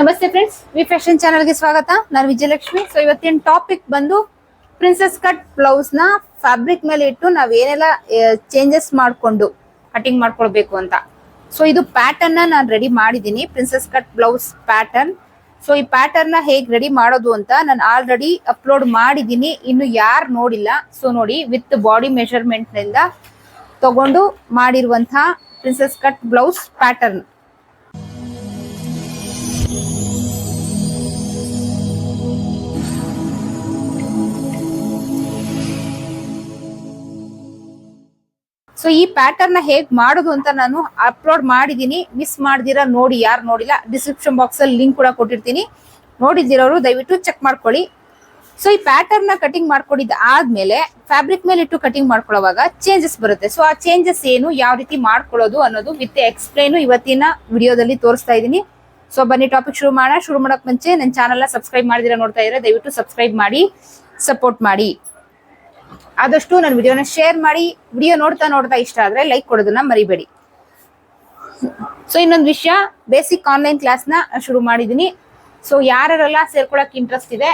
ನಮಸ್ತೆ friends V fashion ಚಾನಲ್ಗೆ ಸ್ವಾಗತ. ನಾನು ವಿಜಯಲಕ್ಷ್ಮಿ. ಸೊ ಇವತ್ತಿನ ಟಾಪಿಕ್ ಬಂದು ಪ್ರಿನ್ಸೆಸ್ ಕಟ್ ಬ್ಲೌಸ್ನ ಫ್ಯಾಬ್ರಿಕ್ ಮೇಲೆ ಇಟ್ಟು ನಾವ್ ಏನೆಲ್ಲ ಚೇಂಜಸ್ ಮಾಡ್ಕೊಂಡು ಕಟಿಂಗ್ ಮಾಡ್ಕೊಳ್ಬೇಕು ಅಂತ. ಸೊ ಇದು ಪ್ಯಾಟರ್ನ್ ನಾನು ರೆಡಿ ಮಾಡಿದ್ದೀನಿ. Princess cut blouse pattern so ಈ ಪ್ಯಾಟರ್ನ್ ಹೇಗೆ ರೆಡಿ ಮಾಡೋದು ಅಂತ ನಾನು ಆಲ್ರೆಡಿ ಅಪ್ಲೋಡ್ ಮಾಡಿದ್ದೀನಿ. ಇನ್ನು ಯಾರು ನೋಡಿಲ್ಲ ಸೊ ನೋಡಿ ವಿತ್ ಬಾಡಿ ಮೆಷರ್ಮೆಂಟ್ನಿಂದ ತಗೊಂಡು ಮಾಡಿರುವಂತಹ princess cut blouse pattern so ಈ ಪ್ಯಾಟರ್ನ್ನ ಹೇಗ್ ಮಾಡೋದು ಅಂತ ನಾನು ಅಪ್ಲೋಡ್ ಮಾಡಿದೀನಿ. ಮಿಸ್ ಮಾಡ್ದಿರಾ ನೋಡಿ, ಯಾರು ನೋಡಿಲ್ಲ ಡಿಸ್ಕ್ರಿಪ್ಷನ್ ಬಾಕ್ಸ್ ಅಲ್ಲಿ ಲಿಂಕ್ ಕೂಡ ಕೊಟ್ಟಿರ್ತೀನಿ. ನೋಡಿದಿರೋರು ದಯವಿಟ್ಟು ಚೆಕ್ ಮಾಡ್ಕೊಳ್ಳಿ. ಸೊ ಈ ಪ್ಯಾಟರ್ನ್ನ ಕಟಿಂಗ್ ಮಾಡ್ಕೊಂಡಿದ್ದ ಆದ್ಮೇಲೆ ಫ್ಯಾಬ್ರಿಕ್ ಮೇಲೆ ಇಟ್ಟು ಕಟಿಂಗ್ ಮಾಡ್ಕೊಳ್ಳೋವಾಗ ಚೇಂಜಸ್ ಬರುತ್ತೆ. ಸೊ ಆ ಚೇಂಜಸ್ ಏನು, ಯಾವ ರೀತಿ ಮಾಡ್ಕೊಳ್ಳೋದು ಅನ್ನೋದು ವಿತ್ ಎಕ್ಸ್ಪ್ಲೈನ್ ಇವತ್ತಿನ ವಿಡಿಯೋದಲ್ಲಿ ತೋರಿಸ್ತಾ ಇದ್ದೀನಿ. ಸೊ ಬನ್ನಿ ಟಾಪಿಕ್ ಶುರು ಮಾಡೋಣ. ಶುರು ಮಾಡಕ್ ಮುಂಚೆ ನನ್ನ ಚಾನಲ್ನ ಸಬ್ಸ್ಕ್ರೈಬ್ ಮಾಡಿದಿರ ನೋಡ್ತಾ ಇದ್ರೆ ದಯವಿಟ್ಟು ಸಬ್ಸ್ಕ್ರೈಬ್ ಮಾಡಿ ಸಪೋರ್ಟ್ ಮಾಡಿ. ಆದಷ್ಟು ನನ್ನ ವಿಡಿಯೋನ ಶೇರ್ ಮಾಡಿ ವಿಡಿಯೋ ನೋಡ್ತಾ ನೋಡ್ತಾ ಇಷ್ಟ ಆದ್ರೆ ಲೈಕ್ ಕೊಡೋದನ್ನ ಮರಿಬೇಡಿ. ಸೊ ಇನ್ನೊಂದು ವಿಷಯ ಬೇಸಿಕ್ ಆನ್ಲೈನ್ ಕ್ಲಾಸ್ನ ಶುರು ಮಾಡಿದ್ದೀನಿ ಸೊ ಯಾರೆಲ್ಲ ಸೇರ್ಕೊಳಕ್ ಇಂಟ್ರೆಸ್ಟ್ ಇದೆ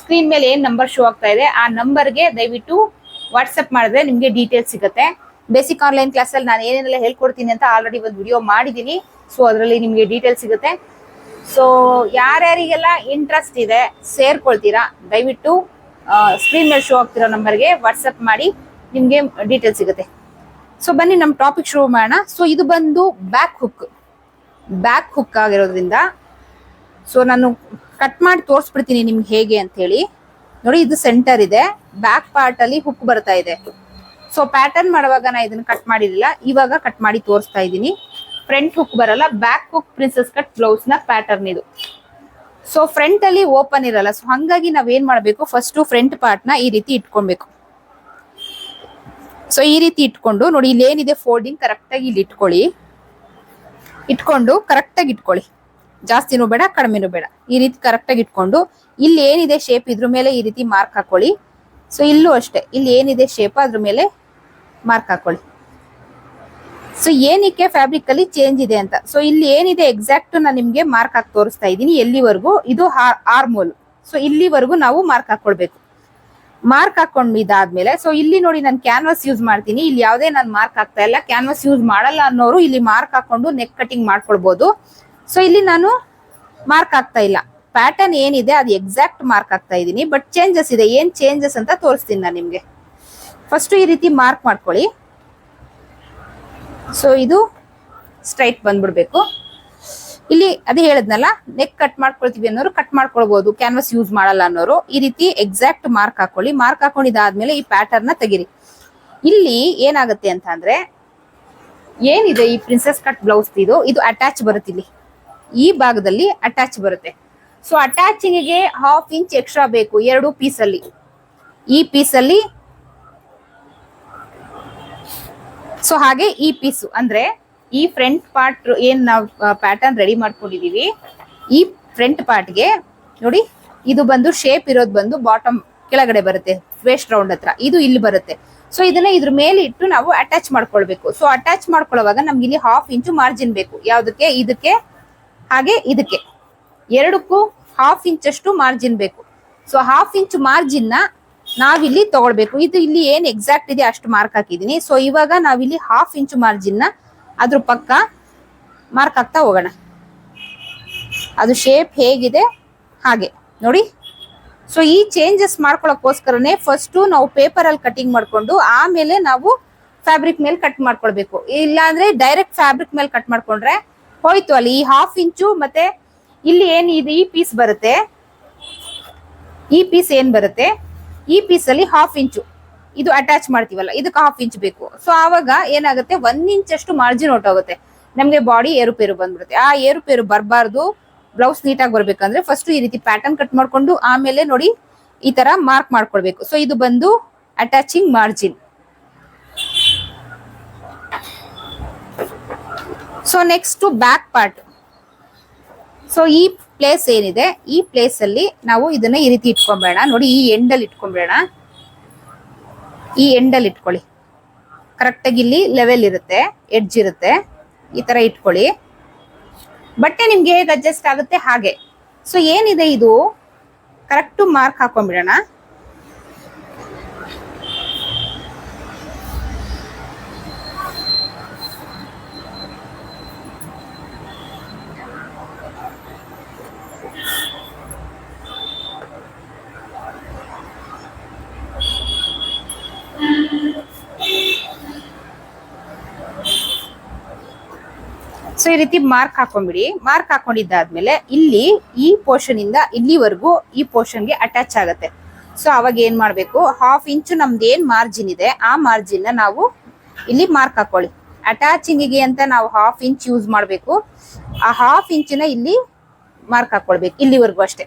ಸ್ಕ್ರೀನ್ ಮೇಲೆ ಏನ್ ನಂಬರ್ ಶೋ ಆಗ್ತಾ ಇದೆ, ಆ ನಂಬರ್ಗೆ ದಯವಿಟ್ಟು ವಾಟ್ಸಪ್ ಮಾಡಿದ್ರೆ ನಿಮಗೆ ಡೀಟೇಲ್ಸ್ ಸಿಗುತ್ತೆ. ಬೇಸಿಕ್ ಆನ್ಲೈನ್ ಕ್ಲಾಸಲ್ಲಿ ನಾನು ಏನೇನೆಲ್ಲ ಹೇಳ್ಕೊಡ್ತೀನಿ ಅಂತ ಆಲ್ರೆಡಿ ಒಂದು ವಿಡಿಯೋ ಮಾಡಿದ್ದೀನಿ ಸೊ ಅದರಲ್ಲಿ ನಿಮಗೆ ಡೀಟೇಲ್ಸ್ ಸಿಗುತ್ತೆ. ಸೊ ಯಾರ್ಯಾರಿಗೆಲ್ಲ ಇಂಟ್ರೆಸ್ಟ್ ಇದೆ, ಸೇರ್ಕೊಳ್ತೀರಾ, ದಯವಿಟ್ಟು ಸ್ಕ್ರೀನ್ ಮೇಲೆ ಶೋ ಆಗ್ತಿರೋ ನಂಬರ್ಗೆ ವಾಟ್ಸಪ್ ಮಾಡಿ ನಿಮಗೆ ಡೀಟೇಲ್ಸ್ ಸಿಗುತ್ತೆ. ಸೊ ಬನ್ನಿ ನಮ್ಮ ಟಾಪಿಕ್ ಶುರು ಮಾಡೋಣ. ಸೊ ಇದು ಬಂದು ಬ್ಯಾಕ್ ಹುಕ್ ಬ್ಯಾಕ್ ಹುಕ್ ಆಗಿರೋದ್ರಿಂದ ಸೊ ನಾನು ಕಟ್ ಮಾಡಿ ತೋರಿಸ್ಬಿಡ್ತೀನಿ ನಿಮ್ಗೆ ಹೇಗೆ ಅಂತ ಹೇಳಿ ನೋಡಿ, ಇದು ಸೆಂಟರ್ ಇದೆ. ಬ್ಯಾಕ್ ಪಾರ್ಟ್ ಅಲ್ಲಿ ಹುಕ್ ಬರ್ತಾ ಇದೆ. ಸೊ ಪ್ಯಾಟರ್ನ್ ಮಾಡುವಾಗ ನಾ ಇದನ್ನ ಕಟ್ ಮಾಡಿರಲಿಲ್ಲ. ಇವಾಗ ಕಟ್ ಮಾಡಿ ತೋರಿಸ್ತಾ ಇದ್ದೀನಿ. ಫ್ರಂಟ್ ಹುಕ್ ಬರಲ್ಲ. ಬ್ಯಾಕ್ ಹುಕ್ ಪ್ರಿನ್ಸಸ್ ಕಟ್ ಬ್ಲೌಸ್ನ ಪ್ಯಾಟರ್ನ್ ಇದು. ಸೊ ಫ್ರಂಟ್ ಅಲ್ಲಿ ಓಪನ್ ಇರಲ್ಲ. ಸೊ ಹಂಗಾಗಿ ನಾವ್ ಏನ್ ಮಾಡ್ಬೇಕು? ಫಸ್ಟ್ ಫ್ರಂಟ್ ಪಾರ್ಟ್ನ ಈ ರೀತಿ ಇಟ್ಕೊಬೇಕು. ಸೊ ಈ ರೀತಿ ಇಟ್ಕೊಂಡು ನೋಡಿ ಇಲ್ಲಿ ಏನಿದೆ ಫೋಲ್ಡಿಂಗ್ ಕರೆಕ್ಟ್ ಆಗಿ ಇಲ್ಲಿ ಇಟ್ಕೊಳ್ಳಿ. ಇಟ್ಕೊಂಡು ಕರೆಕ್ಟ್ ಆಗಿ ಇಟ್ಕೊಳ್ಳಿ. ಜಾಸ್ತಿನೂ ಬೇಡ, ಕಡಿಮೆನೂ ಬೇಡ. ಈ ರೀತಿ ಕರೆಕ್ಟ್ ಆಗಿ ಇಟ್ಕೊಂಡು ಇಲ್ಲಿ ಏನಿದೆ ಶೇಪ್ ಇದ್ರ ಮೇಲೆ ಈ ರೀತಿ ಮಾರ್ಕ್ ಹಾಕೊಳ್ಳಿ. ಸೊ ಇಲ್ಲೂ ಅಷ್ಟೇ. ಇಲ್ಲಿ ಏನಿದೆ ಶೇಪ್ ಅದ್ರ ಮೇಲೆ ಮಾರ್ಕ್ ಹಾಕೊಳ್ಳಿ. ಸೊ ಏನಕ್ಕೆ ಫ್ಯಾಬ್ರಿಕ್ ಅಲ್ಲಿ ಚೇಂಜ್ ಇದೆ ಅಂತ? ಸೊ ಇಲ್ಲಿ ಏನಿದೆ ಎಕ್ಸಾಕ್ಟ್ ನಾನು ನಿಮ್ಗೆ ಮಾರ್ಕ್ ಹಾಕಿ ತೋರಿಸ್ತಾ ಇದ್ದೀನಿ. ಎಲ್ಲಿವರೆಗೂ? ಇದು ಆರ್ಮೋಲ್ ಸೊ ಇಲ್ಲಿವರೆಗೂ ನಾವು ಮಾರ್ಕ್ ಹಾಕೊಳ್ಬೇಕು. ಮಾರ್ಕ್ ಹಾಕೊಂಡಿದ್ದಾದ್ಮೇಲೆ ಸೊ ಇಲ್ಲಿ ನೋಡಿ ನಾನು ಕ್ಯಾನ್ವಾಸ್ ಯೂಸ್ ಮಾಡ್ತೀನಿ. ಇಲ್ಲಿ ಯಾವುದೇ ನಾನು ಮಾರ್ಕ್ ಹಾಕ್ತಾ ಇಲ್ಲ. ಕ್ಯಾನ್ವಾಸ್ ಯೂಸ್ ಮಾಡಲ್ಲ ಅನ್ನೋರು ಇಲ್ಲಿ ಮಾರ್ಕ್ ಹಾಕೊಂಡು ನೆಕ್ ಕಟಿಂಗ್ ಮಾಡ್ಕೊಳ್ಬಹುದು ಸೊ ಇಲ್ಲಿ ನಾನು ಮಾರ್ಕ್ ಹಾಕ್ತಾ ಇಲ್ಲ. ಪ್ಯಾಟರ್ನ್ ಏನಿದೆ, ಅದು ಎಕ್ಸಾಕ್ಟ್ ಮಾರ್ಕ್ ಹಾಕ್ತಾ ಇದ್ದೀನಿ. ಬಟ್ ಚೇಂಜಸ್ ಇದೆ. ಏನ್ ಚೇಂಜಸ್ ಅಂತ ತೋರಿಸ್ತೀನಿ ನಾನು ನಿಮ್ಗೆ. ಫಸ್ಟ್ ಈ ರೀತಿ ಮಾರ್ಕ್ ಮಾಡ್ಕೊಳ್ಳಿ. ಸೊ ಇದು ಸ್ಟ್ರೈಟ್ ಬಂದ್ಬಿಡ್ಬೇಕು. ಇಲ್ಲಿ ಅದೇ ಹೇಳದ್ನಲ್ಲ ನೆಕ್ ಕಟ್ ಮಾಡ್ಕೊಳ್ತೀವಿ ಅನ್ನೋರು ಕಟ್ ಮಾಡ್ಕೊಳ್ಬಹುದು ಕ್ಯಾನ್ವಾಸ್ ಯೂಸ್ ಮಾಡಲ್ಲ ಅನ್ನೋರು. ಈ ರೀತಿ ಎಕ್ಸಾಕ್ಟ್ ಮಾರ್ಕ್ ಹಾಕೊಳ್ಳಿ. ಮಾರ್ಕ್ ಹಾಕೊಂಡಿದ್ದಾದ್ಮೇಲೆ ಈ ಪ್ಯಾಟರ್ನ್ ತೆಗಿರಿ. ಇಲ್ಲಿ ಏನಾಗುತ್ತೆ ಅಂತ ಅಂದ್ರೆ, ಏನಿದೆ ಈ ಪ್ರಿನ್ಸೆಸ್ ಕಟ್ ಬ್ಲೌಸ್ ಇದು? ಇದು ಅಟ್ಯಾಚ್ ಬರುತ್ತೆ ಇಲ್ಲಿ. ಈ ಭಾಗದಲ್ಲಿ ಅಟ್ಯಾಚ್ ಬರುತ್ತೆ. ಸೊ ಅಟ್ಯಾಚಿಂಗ್ಗೆ ಹಾಫ್ ಇಂಚ್ ಎಕ್ಸ್ಟ್ರಾ ಬೇಕು, ಎರಡು ಪೀಸ್ ಅಲ್ಲಿ. ಈ ಪೀಸ್ ಅಲ್ಲಿ ಸೊ ಹಾಗೆ ಈ ಪೀಸು ಅಂದ್ರೆ ಈ ಫ್ರಂಟ್ ಪಾರ್ಟ್ ಏನ್ ನಾವು ಪ್ಯಾಟರ್ನ್ ರೆಡಿ ಮಾಡ್ಕೊಂಡಿದೀವಿ, ಈ ಫ್ರಂಟ್ ಪಾರ್ಟ್ಗೆ ನೋಡಿ, ಇದು ಬಂದು ಶೇಪ್ ಇರೋದು ಬಂದು ಬಾಟಮ್ ಕೆಳಗಡೆ ಬರುತ್ತೆ ವೇಸ್ಟ್ ರೌಂಡ್ ಹತ್ರ. ಇದು ಇಲ್ಲಿ ಬರುತ್ತೆ. ಸೊ ಇದನ್ನ ಇದ್ರ ಮೇಲೆ ಇಟ್ಟು ನಾವು ಅಟ್ಯಾಚ್ ಮಾಡ್ಕೊಳ್ಬೇಕು. ಸೊ ಅಟ್ಯಾಚ್ ಮಾಡ್ಕೊಳ್ಳುವಾಗ ನಮ್ಗೆ ಇಲ್ಲಿ ಹಾಫ್ ಇಂಚು ಮಾರ್ಜಿನ್ ಬೇಕು. ಯಾವ್ದಕ್ಕೆ? ಇದಕ್ಕೆ, ಹಾಗೆ ಇದಕ್ಕೆ. ಎರಡಕ್ಕೂ ಹಾಫ್ ಇಂಚಷ್ಟು ಮಾರ್ಜಿನ್ ಬೇಕು. ಸೊ ಹಾಫ್ ಇಂಚ್ ಮಾರ್ಜಿನ್ನ ನಾವಿಲ್ಲಿ ತಗೊಳ್ಬೇಕು. ಇದು ಇಲ್ಲಿ ಏನ್ ಎಕ್ಸಾಕ್ಟ್ ಇದೆ ಅಷ್ಟು ಮಾರ್ಕ್ ಹಾಕಿದೀನಿ ಸೊ ಇವಾಗ ನಾವಿಲ್ಲಿ ಹಾಫ್ ಇಂಚ್ ಮಾರ್ಜಿನ್ ಅದ್ರ ಪಕ್ಕ ಮಾರ್ಕ್ ಹಾಕ್ತಾ ಹೋಗೋಣ. ಅದು ಶೇಪ್ ಹೇಗಿದೆ? ಹಾಗೆ. ನೋಡಿ. ಸೊ ಈ ಚೇಂಜಸ್ ಮಾಡ್ಕೊಳಕ್ಕೋಸ್ಕರನೇ ಫಸ್ಟ್ ನಾವು ಪೇಪರ್ ಅಲ್ಲಿ ಕಟಿಂಗ್ ಮಾಡ್ಕೊಂಡು, ಆಮೇಲೆ ನಾವು ಫ್ಯಾಬ್ರಿಕ್ ಮೇಲೆ ಕಟ್ ಮಾಡ್ಕೊಳ್ಬೇಕು. ಇಲ್ಲ ಅಂದ್ರೆ ಡೈರೆಕ್ಟ್ ಫ್ಯಾಬ್ರಿಕ್ ಮೇಲೆ ಕಟ್ ಮಾಡ್ಕೊಂಡ್ರೆ ಹೋಯ್ತು ಅಲ್ಲಿ. ಈ ಹಾಫ್ ಇಂಚು ಮತ್ತೆ ಇಲ್ಲಿ ಏನಿದೆ ಈ ಪೀಸ್ ಬರುತ್ತೆ. ಈ ಪೀಸ್ ಏನ್ ಬರುತ್ತೆ? ಈ ಪೀಸ್ ಅಲ್ಲಿ ಹಾಫ್ ಇಂಚು ಇದು ಅಟ್ಯಾಚ್ ಮಾಡ್ತೀವಲ್ಲ, ಇದಕ್ಕೆ ಹಾಫ್ ಇಂಚ್ ಬೇಕು. ಸೊ ಆವಾಗ ಏನಾಗುತ್ತೆ? ಒಂದ್ ಇಂಚ್ ಅಷ್ಟು ಮಾರ್ಜಿನ್ ಹೊಟ್ಟೋಗುತ್ತೆ ನಮ್ಗೆ ಬಾಡಿ ಏರುಪೇರು ಬಂದ್ಬಿಡುತ್ತೆ. ಆ ಏರುಪೇರು ಬರಬಾರ್ದು. ಬ್ಲೌಸ್ ನೀಟಾಗಿ ಬರ್ಬೇಕಂದ್ರೆ ಫಸ್ಟ್ ಈ ರೀತಿ ಪ್ಯಾಟರ್ನ್ ಕಟ್ ಮಾಡ್ಕೊಂಡು ಆಮೇಲೆ ನೋಡಿ ಈ ತರ ಮಾರ್ಕ್ ಮಾಡ್ಕೊಳ್ಬೇಕು. ಸೊ ಇದು ಬಂದು attaching margin so next back part so ಈ ಪ್ಲೇಸ್ ಏನಿದೆ, ಈ ಪ್ಲೇಸ್ ಅಲ್ಲಿ ನಾವು ಇದನ್ನ ಈ ರೀತಿ ಇಟ್ಕೊಂಬೇಡ. ನೋಡಿ, ಈ ಎಂಡಲ್ಲಿ ಇಟ್ಕೊಂಬೇಡ. ಈ ಎಂಡಲ್ಲಿ ಇಟ್ಕೊಳ್ಳಿ. ಕರೆಕ್ಟಾಗಿ ಇಲ್ಲಿ ಲೆವೆಲ್ ಇರುತ್ತೆ ಎಡ್ಜ್ ಇರುತ್ತೆ. ಈ ತರ ಇಟ್ಕೊಳ್ಳಿ. ಬಟ್ಟೆ ನಿಮ್ಗೆ ಹೇಗೆ ಅಡ್ಜಸ್ಟ್ ಆಗುತ್ತೆ ಹಾಗೆ. ಸೊ ಏನಿದೆ ಇದು? ಕರೆಕ್ಟ್ ಮಾರ್ಕ್ ಹಾಕೊಂಡ್ಬಿಡೋಣ. ಈ ರೀತಿ ಮಾರ್ಕ್ ಹಾಕೊಂಡ್ಬಿಡಿ. ಮಾರ್ಕ್ ಹಾಕೊಂಡಿದ್ದಾದ್ಮೇಲೆ ಇಲ್ಲಿ ಈ ಪೋರ್ಷನ್ ಇಂದ ಇಲ್ಲಿವರೆಗೂ ಈ ಪೋರ್ಷನ್ಗೆ ಅಟ್ಯಾಚ್ ಆಗುತ್ತೆ. ಸೊ ಅವಾಗ ಏನ್ ಮಾಡ್ಬೇಕು? ಹಾಫ್ ಇಂಚು ನಮ್ದು ಏನ್ ಮಾರ್ಜಿನ್ ಇದೆ, ಆ ಮಾರ್ಜಿನ್ ನಾವು ಇಲ್ಲಿ ಮಾರ್ಕ್ ಹಾಕೊಳ್ಳಿ. ಅಟ್ಯಾಚಿಂಗಿಗೆ ಅಂತ ನಾವು ಹಾಫ್ ಇಂಚ್ ಯೂಸ್ ಮಾಡಬೇಕು. ಆ ಹಾಫ್ ಇಂಚಿನ ಇಲ್ಲಿ ಮಾರ್ಕ್ ಹಾಕೊಳ್ಬೇಕು, ಇಲ್ಲಿವರೆಗೂ ಅಷ್ಟೇ.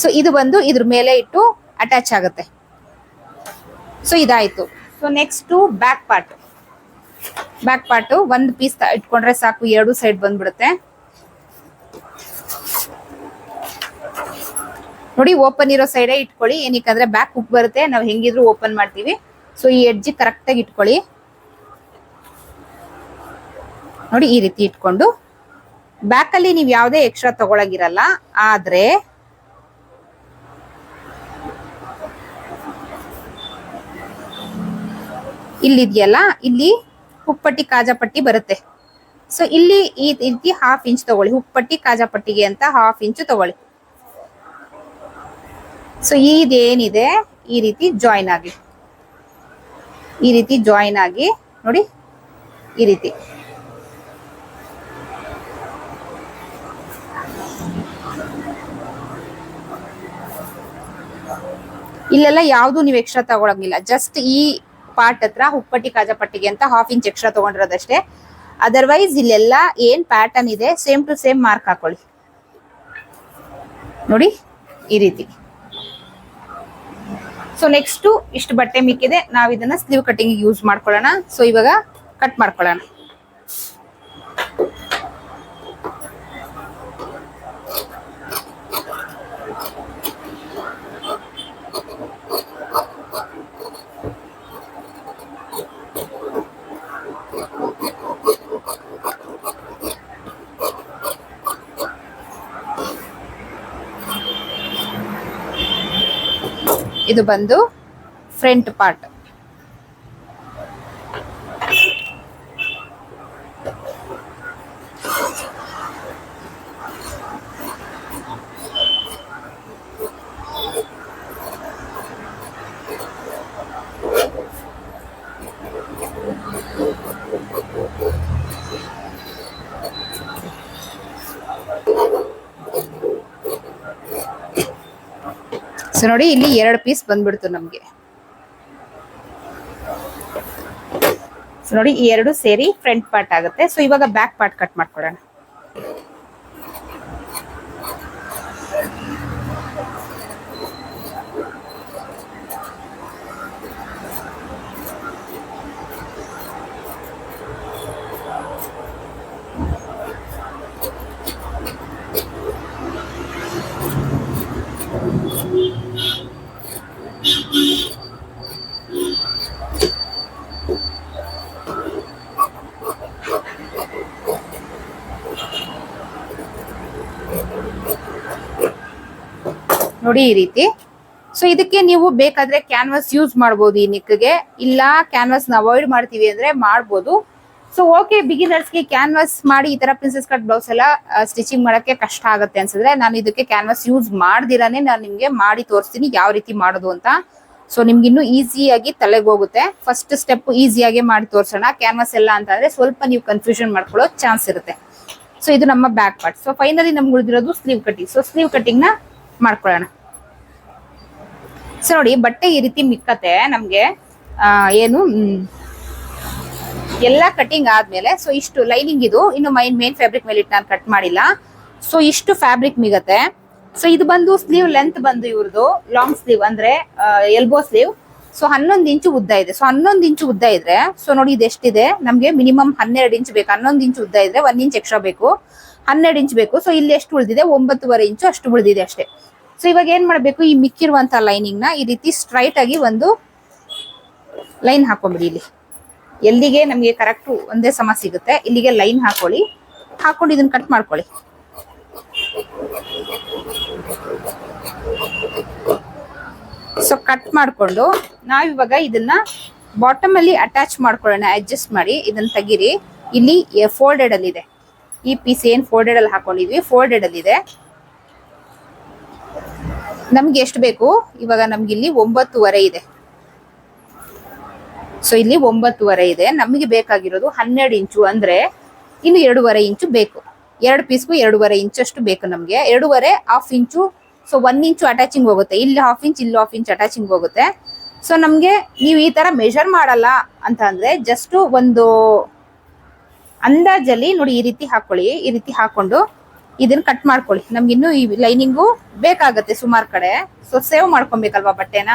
ಸೊ ಇದು ಬಂದು ಇದ್ರ ಮೇಲೆ ಇಟ್ಟು ಅಟ್ಯಾಚ್ ಆಗುತ್ತೆ. ಸೊ ಇದಾಯ್ತು. So next back part back part ಒಂದ್ ಪೀಸ್ ಇಟ್ಕೊಂಡ್ರೆ ಸಾಕು, ಎರಡು ಸೈಡ್ ಬಂದ್ಬಿಡುತ್ತೆ. ನೋಡಿ ಓಪನ್ ಇರೋ ಸೈಡೇ ಇಟ್ಕೊಳ್ಳಿ. ಏನಕ್ಕಂದ್ರೆ ಬ್ಯಾಕ್ ಹುಕ್ ಬರುತ್ತೆ, ನಾವು ಹೆಂಗಿದ್ರು ಓಪನ್ ಮಾಡ್ತೀವಿ. ಸೊ ಈ ಎಡ್ಜಿ ಕರೆಕ್ಟಾಗಿ ಇಟ್ಕೊಳ್ಳಿ. ನೋಡಿ, ಈ ರೀತಿ ಇಟ್ಕೊಂಡು. ಬ್ಯಾಕ್ ಅಲ್ಲಿ ನೀವು ಯಾವುದೇ ಎಕ್ಸ್ಟ್ರಾ ತಗೊಳಗಿರಲ್ಲ, ಆದ್ರೆ ಇಲ್ಲಿದೆಯಲ್ಲ, ಇಲ್ಲಿ ಹುಪ್ಪಟ್ಟಿ ಕಾಜಾಪಟ್ಟಿ ಬರುತ್ತೆ. ಸೊ ಇಲ್ಲಿ ಈ ರೀತಿ ಹಾಫ್ ಇಂಚ್ ತಗೊಳ್ಳಿ. ಹುಪ್ಪಟ್ಟಿ ಕಾಜಾಪಟ್ಟಿಗೆ ಅಂತ ಹಾಫ್ ಇಂಚು ತಗೊಳ್ಳಿ. ಸೊ ಇದೇನಿದೆ? ಈ ರೀತಿ ಜಾಯಿನ್ ಆಗಿ. ಈ ರೀತಿ ಜಾಯಿನ್ ಆಗಿ. ನೋಡಿ, ಈ ರೀತಿ. ಇಲ್ಲೆಲ್ಲ ಯಾವುದು ನೀವು ಎಕ್ಸ್ಟ್ರಾ ತಗೊಳಂಗಿಲ್ಲ. ಜಸ್ಟ್ ಈ ಪಾರ್ಟ್ ಹತ್ರ ಹುಪ್ಪಟ್ಟಿ ಕಾಜಪಟ್ಟಿಗೆ ಅಂತ ಹಾಫ್ ಇಂಚ್ ಎಕ್ಸ್ಟ್ರಾ ತಗೊಂಡಿರೋದಷ್ಟೇ. ಅದರ್ವೈಸ್ ಇಲ್ಲೆಲ್ಲ ಏನ್ ಪ್ಯಾಟರ್ನ್ ಇದೆ ಸೇಮ್ ಟು ಸೇಮ್ ಮಾರ್ಕ್ ಹಾಕೊಳ್ಳಿ. ನೋಡಿ, ಈ ರೀತಿ. ಸೊ ನೆಕ್ಸ್ಟ್ ಇಷ್ಟು ಬಟ್ಟೆ ಮಿಕ್ಕಿದೆ, ನಾವು ಇದನ್ನ ಸ್ಲೀವ್ ಕಟ್ಟಿಂಗ್ ಯೂಸ್ ಮಾಡ್ಕೊಳ್ಳೋಣ. ಸೊ ಇವಾಗ ಕಟ್ ಮಾಡ್ಕೊಳ್ಳೋಣ. ಇದು ಬಂದು ಫ್ರಂಟ್ ಪಾರ್ಟ್ ಸೊ ನೋಡಿ, ಇಲ್ಲಿ ಎರಡು ಪೀಸ್ ಬಂದ್ಬಿಡ್ತು ನಮಗೆ. ಸೊ ನೋಡಿ, ಈ ಎರಡು ಸೇರಿ ಫ್ರಂಟ್ ಪಾರ್ಟ್ ಆಗುತ್ತೆ. ಸೊ ಇವಾಗ ಬ್ಯಾಕ್ ಪಾರ್ಟ್ ಕಟ್ ಮಾಡ್ಕೊಡೋಣ ನೋಡಿ ಈ ರೀತಿ. ಸೊ ಇದಕ್ಕೆ ನೀವು ಬೇಕಾದ್ರೆ ಕ್ಯಾನ್ವಾಸ್ ಯೂಸ್ ಮಾಡ್ಬೋದು ಈ ನಿಕ್ಗೆ ಇಲ್ಲ ಕ್ಯಾನ್ವಾಸ್ ಅವಾಯ್ಡ್ ಮಾಡ್ತೀವಿ ಅಂದ್ರೆ ಮಾಡ್ಬೋದು. ಸೊ ಓಕೆ ಬಿಗಿನರ್ಸ್ಗೆ ಕ್ಯಾನ್ವಾಸ್ ಮಾಡಿ ಈ ತರ ಪ್ರಿನ್ಸಸ್ ಕಟ್ ಬ್ಲೌಸ್ ಎಲ್ಲ ಸ್ಟಿಚಿಂಗ್ ಮಾಡಕ್ಕೆ ಕಷ್ಟ ಆಗುತ್ತೆ ಅನ್ಸಿದ್ರೆ ನಾನು ಇದಕ್ಕೆ ಕ್ಯಾನ್ವಾಸ್ ಯೂಸ್ ಮಾಡ್ದಿರಾನೆ ನಾನು ನಿಮ್ಗೆ ಮಾಡಿ ತೋರಿಸ್ತೀನಿ ಯಾವ ರೀತಿ ಮಾಡೋದು ಅಂತ. ಸೊ ನಿಮ್ಗೆ ಇನ್ನೂ ಈಸಿಯಾಗಿ ತಲೆಗೆ ಹೋಗುತ್ತೆ. ಫಸ್ಟ್ ಸ್ಟೆಪ್ ಈಸಿಯಾಗಿ ಮಾಡಿ ತೋರಿಸೋಣ. ಕ್ಯಾನ್ವಾಸ್ ಎಲ್ಲ ಅಂತಂದ್ರೆ ಸ್ವಲ್ಪ ನೀವು ಕನ್ಫ್ಯೂಷನ್ ಮಾಡ್ಕೊಳ್ಳೋ ಚಾನ್ಸ್ ಇರುತ್ತೆ. ಸೊ ಇದು ನಮ್ಮ ಬ್ಯಾಕ್ ಪಾರ್ಟ್ ಸೊ ಫೈನಲಿ ನಮ್ಗೆ ಉಳಿದಿರೋದು ಸ್ಲೀವ್ ಕಟ್ಟಿಂಗ್ ಸೊ ಸ್ಲೀವ್ ಕಟಿಂಗ್ನ ಮಾಡ್ಕೊಳ್ಳೋಣ. ಸೊ ನೋಡಿ, ಬಟ್ಟೆ ಈ ರೀತಿ ಮಿಕ್ಕತ್ತೆ ನಮ್ಗೆ. ಏನು ಎಲ್ಲ ಕಟಿಂಗ್ ಆದ್ಮೇಲೆ ಸೊ ಇಷ್ಟು ಲೈನಿಂಗ್ ಇದು, ಇನ್ನು ಮೈನ್ ಮೇನ್ ಫ್ಯಾಬ್ರಿಕ್ ಮೇಲೆ ಇಟ್ಟು ನಾನು ಕಟ್ ಮಾಡಿಲ್ಲ. ಸೊ ಇಷ್ಟು ಫ್ಯಾಬ್ರಿಕ್ ಮಿಗತ್ತೆ. ಸೊ ಇದು ಬಂದು ಸ್ಲೀವ್ ಲೆಂತ್ ಬಂದು ಇವ್ರದ್ದು ಲಾಂಗ್ ಸ್ಲೀವ್ ಅಂದ್ರೆ ಎಲ್ಬೋ ಸ್ಲೀವ್ ಸೊ ಹನ್ನೊಂದು ಇಂಚು ಉದ್ದ ಇದೆ. ಸೊ ಹನ್ನೊಂದು ಇಂಚು ಉದ್ದ ಇದ್ರೆ ಸೊ ನೋಡಿ ಇದು ಎಷ್ಟಿದೆ? ನಮ್ಗೆ ಮಿನಿಮಮ್ ಹನ್ನೆರಡು ಇಂಚ್ ಬೇಕು. ಹನ್ನೊಂದು ಇಂಚು ಉದ್ದ ಇದ್ರೆ ಒಂದ್ ಇಂಚ್ ಎಕ್ಸ್ಟ್ರಾ ಬೇಕು. ಹನ್ನೆರಡು ಇಂಚ್ ಬೇಕು. ಸೊ ಇಲ್ಲಿ ಎಷ್ಟು ಉಳಿದಿದೆ? ಒಂಬತ್ತುವರೆ ಇಂಚು ಅಷ್ಟು ಉಳಿದಿದೆ ಅಷ್ಟೇ. ಸೊ ಇವಾಗ ಏನ್ ಮಾಡಬೇಕು? ಈ ಮಿಕ್ಕಿರುವಂತ ಲೈನಿಂಗ್ನ ಈ ರೀತಿ ಸ್ಟ್ರೈಟ್ ಆಗಿ ಒಂದು ಲೈನ್ ಹಾಕೊಂಬಿಡಿ ಇಲ್ಲಿ. ಎಲ್ಲಿಗೆ ನಮಗೆ ಕರೆಕ್ಟ್ ಒಂದೇ ಸಮ ಸಿಗುತ್ತೆ, ಇಲ್ಲಿಗೆ ಲೈನ್ ಹಾಕೊಳ್ಳಿ. ಹಾಕೊಂಡು ಇದನ್ನ ಕಟ್ ಮಾಡ್ಕೊಳ್ಳಿ. ಸೊ ಕಟ್ ಮಾಡ್ಕೊಂಡು ನಾವಿವಾಗ ಇದನ್ನ ಬಾಟಮ್ ಅಲ್ಲಿ ಅಟ್ಯಾಚ್ ಮಾಡ್ಕೊಳ್ಳೋಣ ಅಡ್ಜಸ್ಟ್ ಮಾಡಿ, ಇದನ್ನ ತೆಗೀರಿ. ಇಲ್ಲಿ ಫೋಲ್ಡೆಡ್ ಅಲ್ಲಿ ಇದೆ ಈ ಪೀಸ್ ಏನ್ ಫೋಲ್ಡೆಡ್ ಅಲ್ಲಿ ಹಾಕೊಂಡಿದ್ವಿ? ಫೋಲ್ಡೆಡ್ ಅಲ್ಲಿ ಇದೆ ನಮ್ಗೆ ಎಷ್ಟು ಬೇಕು? ಇವಾಗ ನಮ್ಗೆ ಇಲ್ಲಿ ಒಂಬತ್ತುವರೆ ಇದೆ. ಸೊ ಇಲ್ಲಿ ಒಂಬತ್ತುವರೆ ಇದೆ. ನಮಗೆ ಬೇಕಾಗಿರೋದು ಹನ್ನೆರಡು ಇಂಚು ಅಂದ್ರೆ ಇನ್ನು ಎರಡೂವರೆ ಇಂಚು ಬೇಕು. ಎರಡು ಪೀಸ್ಗು ಎರಡೂವರೆ ಇಂಚಷ್ಟು ಬೇಕು ನಮಗೆ. ಎರಡೂವರೆ half inch. So one inch attaching ಹೋಗುತ್ತೆ. ಇಲ್ಲಿ ಹಾಫ್ ಇಂಚ್ ಇಲ್ಲಿ ಹಾಫ್ ಇಂಚ್ ಅಟ್ಯಾಚಿಂಗ್ ಹೋಗುತ್ತೆ. ಸೊ ನಮಗೆ ನೀವು ಈ ತರ ಮೆಷರ್ ಮಾಡಲ್ಲ ಅಂತ ಅಂದರೆ ಜಸ್ಟು ಒಂದು ಅಂದಾಜಲ್ಲಿ ನೋಡಿ ಈ ರೀತಿ ಹಾಕೊಳ್ಳಿ. ಈ ರೀತಿ ಹಾಕೊಂಡು ಇದನ್ನ ಕಟ್ ಮಾಡ್ಕೊಳ್ಳಿ. ನಮ್ಗೆ ಇನ್ನು ಈ ಲೈನಿಂಗು ಬೇಕಾಗತ್ತೆ ಸುಮಾರು ಕಡೆ. ಸೊ ಸೇವ್ ಮಾಡ್ಕೊಬೇಕಲ್ವಾ ಬಟ್ಟೆನ?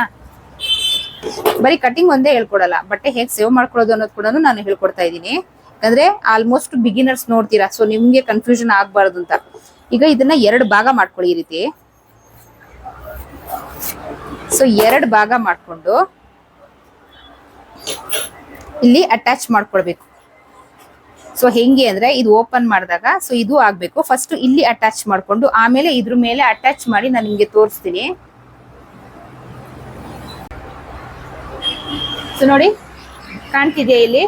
ಬರೀ ಕಟಿಂಗ್ ಒಂದೇ ಹೇಳ್ಕೊಡಲ್ಲ. ಬಟ್ಟೆ ಹೇಗೆ ಸೇವ್ ಮಾಡ್ಕೊಳ್ಳೋದು ಅನ್ನೋದು ಕೂಡ ನಾನು ಹೇಳ್ಕೊಡ್ತಾ ಇದ್ದೀನಿ. ಯಾಕಂದ್ರೆ ಆಲ್ಮೋಸ್ಟ್ ಬಿಗಿನರ್ಸ್ ನೋಡ್ತೀರಾ ಸೊ ನಿಮ್ಗೆ ಕನ್ಫ್ಯೂಷನ್ ಆಗ್ಬಾರ್ದು ಅಂತ. ಈಗ ಇದನ್ನ ಎರಡು ಭಾಗ ಮಾಡ್ಕೊಳ್ಳಿ ಈ ರೀತಿ. ಸೊ ಎರಡು ಭಾಗ ಮಾಡ್ಕೊಂಡು ಇಲ್ಲಿ ಅಟ್ಯಾಚ್ ಮಾಡ್ಕೊಳ್ಬೇಕು ಸೊ ಹೆಂಗೆ ಅಂದ್ರೆ ಇದು ಓಪನ್ ಮಾಡಿದಾಗ ಸೊ ಇದು ಆಗ್ಬೇಕು. ಫಸ್ಟ್ ಇಲ್ಲಿ ಅಟ್ಯಾಚ್ ಮಾಡ್ಕೊಂಡು, ಆಮೇಲೆ ಇದ್ರ ಮೇಲೆ ಅಟ್ಯಾಚ್ ಮಾಡಿ ನಾನು ನಿಮ್ಗೆ ತೋರಿಸ್ತೀನಿ. ಸೊ ನೋಡಿ ಕಾಣ್ತಿದೆ ಇಲ್ಲಿ?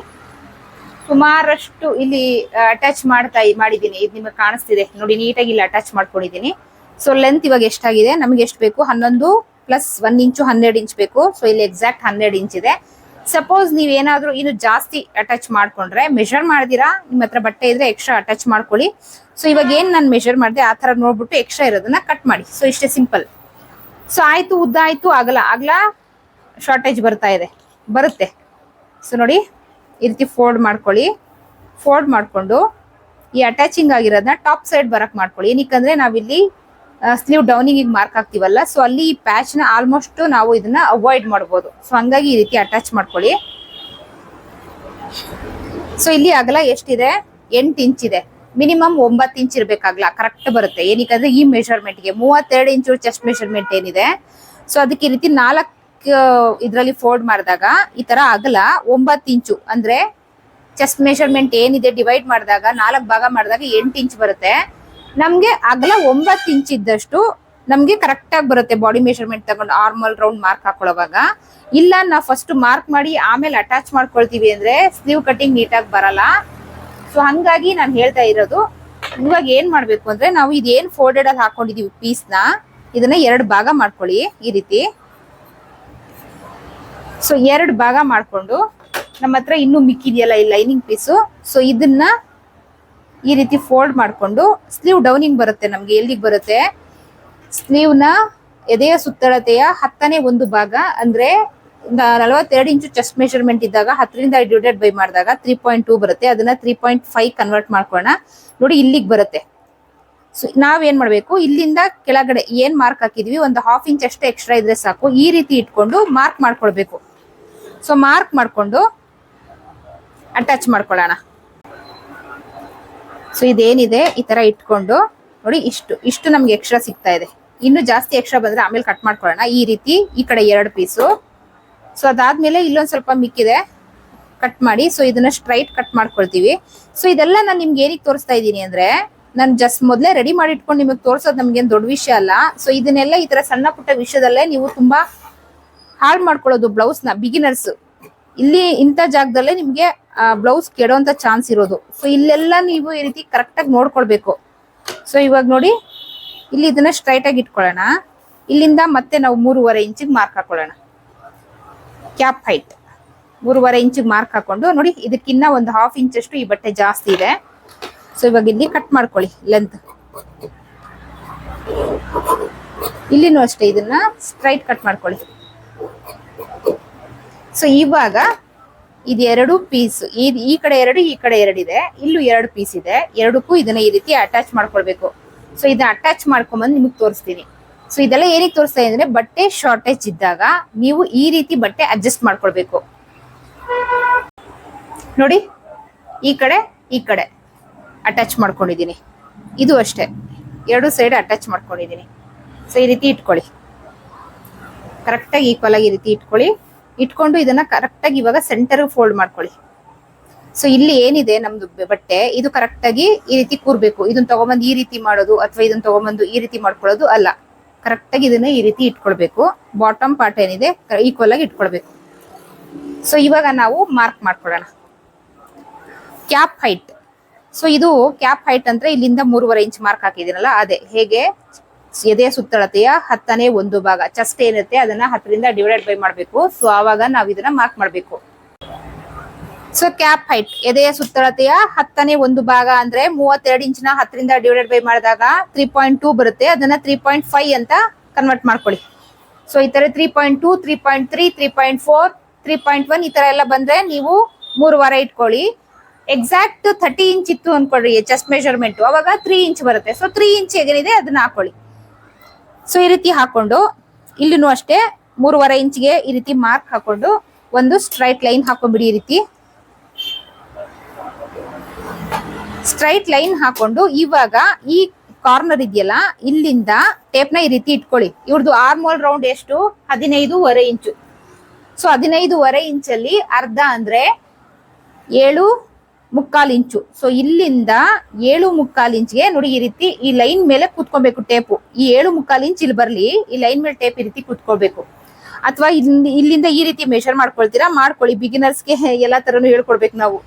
ಸುಮಾರಷ್ಟು ಇಲ್ಲಿ ಅಟ್ಯಾಚ್ ಮಾಡ್ತಾ ಮಾಡಿದ್ದೀನಿ. ಇದು ನಿಮಗೆ ಕಾಣಿಸ್ತಿದೆ. ನೋಡಿ, ನೀಟಾಗಿ ಇಲ್ಲಿ ಅಟ್ಯಾಚ್ ಮಾಡ್ಕೊಂಡಿದ್ದೀನಿ. ಸೊ ಲೆಂತ್ ಇವಾಗ ಎಷ್ಟಾಗಿದೆ? ನಮಗೆ ಎಷ್ಟು ಬೇಕು? ಹನ್ನೊಂದು ಪ್ಲಸ್ ಒನ್ ಇಂಚು ಹನ್ನೆರಡು ಇಂಚ್ ಬೇಕು. ಸೊ ಇಲ್ಲಿ ಎಕ್ಸಾಕ್ಟ್ ಹನ್ನೆರಡು ಇಂಚ್ ಇದೆ. ಸಪೋಸ್ ನೀವೇನಾದ್ರೂ ಇನ್ನು ಜಾಸ್ತಿ ಅಟ್ಯಾಚ್ ಮಾಡ್ಕೊಂಡ್ರೆ ಮೆಷರ್ ಮಾಡಿದೀರಾ? ನಿಮ್ಮ ಹತ್ರ ಬಟ್ಟೆ ಇದ್ರೆ ಎಕ್ಸ್ಟ್ರಾ ಅಟ್ಯಾಚ್ ಮಾಡ್ಕೊಳ್ಳಿ. ಸೊ ಇವಾಗ ಏನು ನಾನು ಮೆಷರ್ ಮಾಡಿದೆ? ಆ ತರ ನೋಡ್ಬಿಟ್ಟು ಎಕ್ಸ್ಟ್ರಾ ಇರೋದನ್ನ ಕಟ್ ಮಾಡಿ. ಸೊ ಇಷ್ಟೇ ಸಿಂಪಲ್ ಸೊ ಆಯಿತು, ಉದ್ದ ಆಯಿತು, ಆಗಲ್ಲ. ಆಗ್ಲ ಶಾರ್ಟೇಜ್ ಬರ್ತಾ ಇದೆ. ಬರುತ್ತೆ. ಸೊ ನೋಡಿ, ಈ ರೀತಿ ಫೋಲ್ಡ್ ಮಾಡ್ಕೊಳ್ಳಿ. ಫೋಲ್ಡ್ ಮಾಡ್ಕೊಂಡು ಈ ಅಟ್ಯಾಚಿಂಗ್ ಆಗಿರೋದನ್ನ ಟಾಪ್ ಸೈಡ್ ಬರಕ್ ಮಾಡ್ಕೊಳ್ಳಿ. ಏನಕ್ಕಂದ್ರೆ ನಾವಿಲ್ಲಿ ಸ್ಲೀವ್ ಡೌನಿಂಗ್ ಮಾರ್ಕ್ ಹಾಕ್ತಿವಲ್ಲ ಸೊ ಅಲ್ಲಿ ಈ ಪ್ಯಾಚ್ನ ಆಲ್ಮೋಸ್ಟ್ ನಾವು ಇದನ್ನ ಅವಾಯ್ಡ್ ಮಾಡಬಹುದು ಸೊ ಹಂಗಾಗಿ ಈ ರೀತಿ ಅಟ್ಯಾಚ್ ಮಾಡ್ಕೊಳ್ಳಿ. ಸೊ ಇಲ್ಲಿ ಅಗಲ ಎಷ್ಟಿದೆ? ಎಂಟು ಇಂಚ್ ಇದೆ. ಮಿನಿಮಮ್ ಒಂಬತ್ತು ಇಂಚ್ ಇರ್ಬೇಕಾಗ್ಲ ಕರೆಕ್ಟ್ ಬರುತ್ತೆ. ಏನಕ್ಕಂದ್ರೆ ಈ ಮೆಷರ್ಮೆಂಟ್ಗೆ ಮೂವತ್ತೆರಡು ಇಂಚು ಚೆಸ್ಟ್ ಮೆಷರ್ಮೆಂಟ್ ಏನಿದೆ. ಸೊ ಅದಕ್ಕೆ ಈ ರೀತಿ ನಾಲ್ಕು ಇದರಲ್ಲಿ ಫೋಲ್ಡ್ ಮಾಡಿದಾಗ ಈ ತರ ಅಗಲ ಒಂಬತ್ತು ಇಂಚು ಅಂದ್ರೆ ಚೆಸ್ಟ್ ಮೆಷರ್ಮೆಂಟ್ ಏನಿದೆ ಡಿವೈಡ್ ಮಾಡಿದಾಗ ನಾಲ್ಕು ಭಾಗ ಮಾಡಿದಾಗ ಎಂಟು ಇಂಚ್ ಬರುತ್ತೆ. ನಮ್ಗೆ ಅಗಲ ಒಂಬತ್ತು ಇಂಚ್ ಇದ್ದಷ್ಟು ನಮ್ಗೆ ಕರೆಕ್ಟ್ ಆಗಿ ಬರುತ್ತೆ ಬಾಡಿ ಮೆಷರ್ಮೆಂಟ್ ತಗೊಂಡು ಆರ್ಮಲ್ ರೌಂಡ್ ಮಾರ್ಕ್ ಹಾಕೊಳ್ಳೋವಾಗ. ಇಲ್ಲ ನಾವು ಫಸ್ಟ್ ಮಾರ್ಕ್ ಮಾಡಿ ಆಮೇಲೆ ಅಟ್ಯಾಚ್ ಮಾಡ್ಕೊಳ್ತೀವಿ ಅಂದ್ರೆ ಸ್ಲೀವ್ ಕಟಿಂಗ್ ನೀಟಾಗಿ ಬರಲ್ಲ. ಸೊ ಹಂಗಾಗಿ ನಾನು ಹೇಳ್ತಾ ಇರೋದು, ಇವಾಗ ಏನ್ ಮಾಡ್ಬೇಕು ಅಂದ್ರೆ ನಾವು ಇದೇನ್ ಫೋಲ್ಡೆಡ್ ಅಲ್ಲಿ ಹಾಕೊಂಡಿದೀವಿ ಪೀಸ್ ಇದನ್ನ ಎರಡು ಭಾಗ ಮಾಡ್ಕೊಳ್ಳಿ ಈ ರೀತಿ. ಸೊ ಎರಡು ಭಾಗ ಮಾಡ್ಕೊಂಡು ನಮ್ಮ ಹತ್ರ ಇನ್ನೂ ಮಿಕ್ಕಿದೆಯಲ್ಲ ಈ ಲೈನಿಂಗ್ ಪೀಸು ಸೊ ಇದನ್ನ ಈ ರೀತಿ ಫೋಲ್ಡ್ ಮಾಡ್ಕೊಂಡು ಸ್ಲೀವ್ ಡೌನಿಂಗ್ ಬರುತ್ತೆ ನಮಗೆ, ಎಲ್ಲಿಗೆ ಬರುತ್ತೆ? ಸ್ಲೀವ್ನ ಎದೆಯ ಸುತ್ತಳತೆಯ ಹತ್ತನೇ ಒಂದು ಭಾಗ, ಅಂದ್ರೆ ನಲವತ್ತೆರಡು ಇಂಚು ಚೆಸ್ಟ್ ಮೆಷರ್ಮೆಂಟ್ ಇದ್ದಾಗ ಹತ್ತರಿಂದ ಡಿವೈಡೆಡ್ ಬೈ ಮಾಡಿದಾಗ ತ್ರೀ ಪಾಯಿಂಟ್ ಟೂ ಬರುತ್ತೆ. ಅದನ್ನ ತ್ರೀ ಪಾಯಿಂಟ್ ಫೈವ್ ಕನ್ವರ್ಟ್ ಮಾಡ್ಕೊಳ್ಳೋಣ. ನೋಡಿ ಇಲ್ಲಿಗೆ ಬರುತ್ತೆ. ಸೊ ನಾವೇನ್ ಮಾಡಬೇಕು? ಇಲ್ಲಿಂದ ಕೆಳಗಡೆ ಏನ್ ಮಾರ್ಕ್ ಹಾಕಿದ್ವಿ? ಒಂದು ಹಾಫ್ ಇಂಚ್ ಅಷ್ಟೇ ಎಕ್ಸ್ಟ್ರಾ ಇದ್ರೆ ಸಾಕು. ಈ ರೀತಿ ಇಟ್ಕೊಂಡು ಮಾರ್ಕ್ ಮಾಡ್ಕೊಳ್ಬೇಕು. ಸೊ ಮಾರ್ಕ್ ಮಾಡಿಕೊಂಡು ಅಟ್ಯಾಚ್ ಮಾಡ್ಕೊಳ್ಳೋಣ. ಸೊ ಇದೇನಿದೆ? ಈ ತರ ಇಟ್ಕೊಂಡು ನೋಡಿ ಇಷ್ಟು ಇಷ್ಟು ನಮ್ಗೆ ಎಕ್ಸ್ಟ್ರಾ ಸಿಗ್ತಾ ಇದೆ. ಇನ್ನು ಜಾಸ್ತಿ ಎಕ್ಸ್ಟ್ರಾ ಬಂದ್ರೆ ಆಮೇಲೆ ಕಟ್ ಮಾಡ್ಕೊಳ್ಳೋಣ. ಈ ರೀತಿ ಈ ಕಡೆ ಎರಡು ಪೀಸು ಸೊ ಅದಾದ್ಮೇಲೆ ಇಲ್ಲೊಂದು ಸ್ವಲ್ಪ ಮಿಕ್ಕಿದೆ ಕಟ್ ಮಾಡಿ ಸೊ ಇದನ್ನ ಸ್ಟ್ರೈಟ್ ಕಟ್ ಮಾಡ್ಕೊಳ್ತೀವಿ. ಸೊ ಇದೆಲ್ಲ ನಾನು ನಿಮ್ಗೆ ಏನಕ್ಕೆ ತೋರಿಸ್ತಾ ಇದ್ದೀನಿ ಅಂದ್ರೆ, ನಾನು ಜಸ್ಟ್ ಮೊದಲೇ ರೆಡಿ ಮಾಡಿ ಇಟ್ಕೊಂಡು ನಿಮಗೆ ತೋರಿಸೋದು ನಮ್ಗೇನು ದೊಡ್ಡ ವಿಷಯ ಅಲ್ಲ. ಸೊ ಇದನ್ನೆಲ್ಲ ಈ ತರ ಸಣ್ಣ ಪುಟ್ಟ ವಿಷಯದಲ್ಲೇ ನೀವು ತುಂಬಾ ಹಾಳು ಮಾಡ್ಕೊಳ್ಳೋದು ಬ್ಲೌಸ್ನ ಬಿಗಿನರ್ಸ್ ಇಲ್ಲಿ ಇಂಥ ಜಾಗದಲ್ಲೇ ನಿಮಗೆ ಬ್ಲೌಸ್ ಕೆಡೋಂತ ಚಾನ್ಸ್ ಇರೋದು. ಸೊ ಇಲ್ಲೆಲ್ಲ ನೀವು ಈ ರೀತಿ ಕರೆಕ್ಟಾಗಿ ನೋಡ್ಕೊಳ್ಬೇಕು. ಸೊ ಇವಾಗ ನೋಡಿ, ಇಲ್ಲಿ ಇದನ್ನ ಸ್ಟ್ರೈಟ್ ಆಗಿ ಇಟ್ಕೊಳ್ಳೋಣ. ಇಲ್ಲಿಂದ ಮತ್ತೆ ನಾವು ಮೂರುವರೆ ಇಂಚಿಗೆ ಮಾರ್ಕ್ ಹಾಕೊಳ್ಳೋಣ. ಕ್ಯಾಪ್ ಹೈಟ್ ಮೂರುವರೆ ಇಂಚಿಗೆ ಮಾರ್ಕ್ ಹಾಕೊಂಡು ನೋಡಿ, ಇದಕ್ಕಿನ್ನ ಒಂದು ಹಾಫ್ ಇಂಚ್ ಅಷ್ಟು ಈ ಬಟ್ಟೆ ಜಾಸ್ತಿ ಇದೆ. ಸೊ ಇವಾಗ ಇಲ್ಲಿ ಕಟ್ ಮಾಡ್ಕೊಳ್ಳಿ ಲೆಂತ್ ಇಲ್ಲಿನೂ ಅಷ್ಟೇ ಇದನ್ನ ಸ್ಟ್ರೈಟ್ ಕಟ್ ಮಾಡ್ಕೊಳ್ಳಿ. ಸೊ ಇವಾಗ ಇದೆರಡು ಪೀಸ್ ಈ ಈ ಕಡೆ ಎರಡು, ಈ ಕಡೆ ಎರಡು ಇದೆ. ಇಲ್ಲೂ ಎರಡು ಪೀಸ್ ಇದೆ. ಎರಡಕ್ಕೂ ಇದನ್ನ ಈ ರೀತಿ ಅಟ್ಯಾಚ್ ಮಾಡ್ಕೊಳ್ಬೇಕು. ಸೊ ಇದನ್ನ ಅಟ್ಯಾಚ್ ಮಾಡ್ಕೊಂಬಂದು ನಿಮಗೆ ತೋರಿಸ್ತೀನಿ. ಸೊ ಇದೆಲ್ಲ ಏನಕ್ಕೆ ತೋರಿಸ್ತಾ ಇದ್ರೆ ಬಟ್ಟೆ ಶಾರ್ಟೇಜ್ ಇದ್ದಾಗ ನೀವು ಈ ರೀತಿ ಬಟ್ಟೆ ಅಡ್ಜಸ್ಟ್ ಮಾಡ್ಕೊಳ್ಬೇಕು. ನೋಡಿ, ಈ ಕಡೆ ಈ ಕಡೆ ಅಟ್ಯಾಚ್ ಮಾಡ್ಕೊಂಡಿದ್ದೀನಿ. ಇದು ಅಷ್ಟೇ. ಎರಡು ಸೈಡ್ ಅಟ್ಯಾಚ್ ಮಾಡ್ಕೊಂಡಿದ್ದೀನಿ. ಸೊ ಈ ರೀತಿ ಇಟ್ಕೊಳ್ಳಿ. ಕರೆಕ್ಟಾಗಿ ಈಕ್ವಲ್ ಆಗಿ ಈ ರೀತಿ ಇಟ್ಕೊಳ್ಳಿ. ಇಟ್ಕೊಂಡು ಇದನ್ನ ಕರೆಕ್ಟಾಗಿ ಇವಾಗ ಸೆಂಟರ್ ಫೋಲ್ಡ್ ಮಾಡ್ಕೊಳ್ಳಿ. ಸೊ ಇಲ್ಲಿ ಏನಿದೆ ನಮ್ದು ಬಟ್ಟೆ? ಇದು ಕರೆಕ್ಟ್ ಆಗಿ ಈ ರೀತಿ ಕೂರ್ಬೇಕು. ಇದನ್ನ ತಗೊಂಬಂದು ಈ ರೀತಿ ಮಾಡೋದು ಅಥವಾ ಇದನ್ನ ತಗೊಂಬಂದು ಈ ರೀತಿ ಮಾಡ್ಕೊಳ್ಳೋದು ಅಲ್ಲ. ಕರೆಕ್ಟಾಗಿ ಇದನ್ನ ಈ ರೀತಿ ಇಟ್ಕೊಳ್ಬೇಕು. ಬಾಟಮ್ ಪಾರ್ಟ್ ಏನಿದೆ ಈಕ್ವಲ್ ಆಗಿ ಇಟ್ಕೊಳ್ಬೇಕು. ಸೊ ಇವಾಗ ನಾವು ಮಾರ್ಕ್ ಮಾಡ್ಕೊಳ್ಳೋಣ. ಕ್ಯಾಪ್ ಹೈಟ್ ಸೊ ಇದು ಕ್ಯಾಪ್ ಹೈಟ್ ಅಂದ್ರೆ ಇಲ್ಲಿಂದ ಮೂರುವರೆ ಇಂಚ್ ಮಾರ್ಕ್ ಹಾಕಿದ್ದೀನಲ್ಲ, ಅದೇ. ಹೇಗೆ? ಎದೆಯ ಸುತ್ತಳತೆಯ ಹತ್ತನೇ ಒಂದು ಭಾಗ. ಚೆಸ್ಟ್ ಏನಿರುತ್ತೆ ಅದನ್ನ ಹತ್ತರಿಂದ ಡಿವೈಡ್ ಬೈ ಮಾಡಬೇಕು. ಸೊ ಆವಾಗ ನಾವು ಇದನ್ನ ಮಾರ್ಕ್ ಮಾಡಬೇಕು. ಸೊ ಕ್ಯಾಪ್ ಹೈಟ್ ಎದೆಯ ಸುತ್ತಳತೆಯ ಹತ್ತನೇ ಒಂದು ಭಾಗ ಅಂದ್ರೆ ಮೂವತ್ತೆರಡು ಇಂಚಿನ ಹತ್ತರಿಂದ ಡಿವೈಡೆಡ್ ಬೈ ಮಾಡಿದಾಗ ತ್ರೀ ಪಾಯಿಂಟ್ ಟೂ ಬರುತ್ತೆ. ಅದನ್ನ ತ್ರೀ ಪಾಯಿಂಟ್ ಫೈವ್ ಅಂತ ಕನ್ವರ್ಟ್ ಮಾಡ್ಕೊಳ್ಳಿ. ಸೊ ಈ ತರ three point two three point three three point four three point one ಈ ತರ ಎಲ್ಲ ಬಂದ್ರೆ ನೀವು ಮೂರು ವಾರ ಇಟ್ಕೊಳ್ಳಿ. ಎಕ್ಸಾಕ್ಟ್ ಥರ್ಟಿ ಇಂಚ್ ಇತ್ತು ಅನ್ಕೊಳ್ರಿ ಚೆಸ್ಟ್ ಮೆಷರ್ಮೆಂಟ್ ಅವಾಗ ತ್ರೀ ಇಂಚ್ ಬರುತ್ತೆ. ಸೊ ತ್ರೀ ಇಂಚ್ ಏನಿದೆ ಅದನ್ನ ಹಾಕೊಳ್ಳಿ. ಸೊ ಈ ರೀತಿ ಹಾಕೊಂಡು, ಇಲ್ಲಿನೂ ಅಷ್ಟೇ ಮೂರುವರೆ ಇಂಚ್ಗೆ ಈ ರೀತಿ ಮಾರ್ಕ್ ಹಾಕೊಂಡು, ಒಂದು ಸ್ಟ್ರೈಟ್ ಲೈನ್ ಹಾಕೊಂಡ್ಬಿಡಿ ಈ ರೀತಿ. ಸ್ಟ್ರೈಟ್ ಲೈನ್ ಹಾಕೊಂಡು, ಇವಾಗ ಈ ಕಾರ್ನರ್ ಇದೆಯಲ್ಲ, ಇಲ್ಲಿಂದ ಟೇಪ್ನ ಈ ರೀತಿ ಇಟ್ಕೊಳ್ಳಿ. ಇವ್ರದ್ದು ಆರ್ಮೋಲ್ ರೌಂಡ್ ಎಷ್ಟು? ಹದಿನೈದುವರೆ ಇಂಚು. ಸೊ ಹದಿನೈದುವರೆ ಇಂಚಲ್ಲಿ ಅರ್ಧ ಅಂದ್ರೆ ಏಳು ಮುಕ್ಕಾಲ್ ಇಂಚು. ಸೊ ಇಲ್ಲಿಂದ ಏಳು ಮುಕ್ಕಾಲು ಇಂಚ್ಗೆ ನೋಡಿ ಈ ರೀತಿ ಈ ಲೈನ್ ಮೇಲೆ ಕೂತ್ಕೊಬೇಕು ಟೇಪು ಈ ಏಳು ಮುಕ್ಕಾಲು ಇಂಚ್ ಇಲ್ಲಿ ಬರಲಿ, ಈ ಲೈನ್ ಮೇಲೆ ಟೇಪ್ ಈ ರೀತಿ ಕೂತ್ಕೋಬೇಕು ಅಥವಾ ಇಲ್ಲಿ ಇಲ್ಲಿಂದ ಈ ರೀತಿ ಮೆಷರ್ ಮಾಡ್ಕೊಳ್ತೀರಾ? ಮಾಡ್ಕೊಳ್ಳಿ. ಬಿಗಿನರ್ಸ್ಗೆ ಎಲ್ಲಾ ತರನು ಹೇಳ್ಕೊಡ್ಬೇಕು ನಾವು.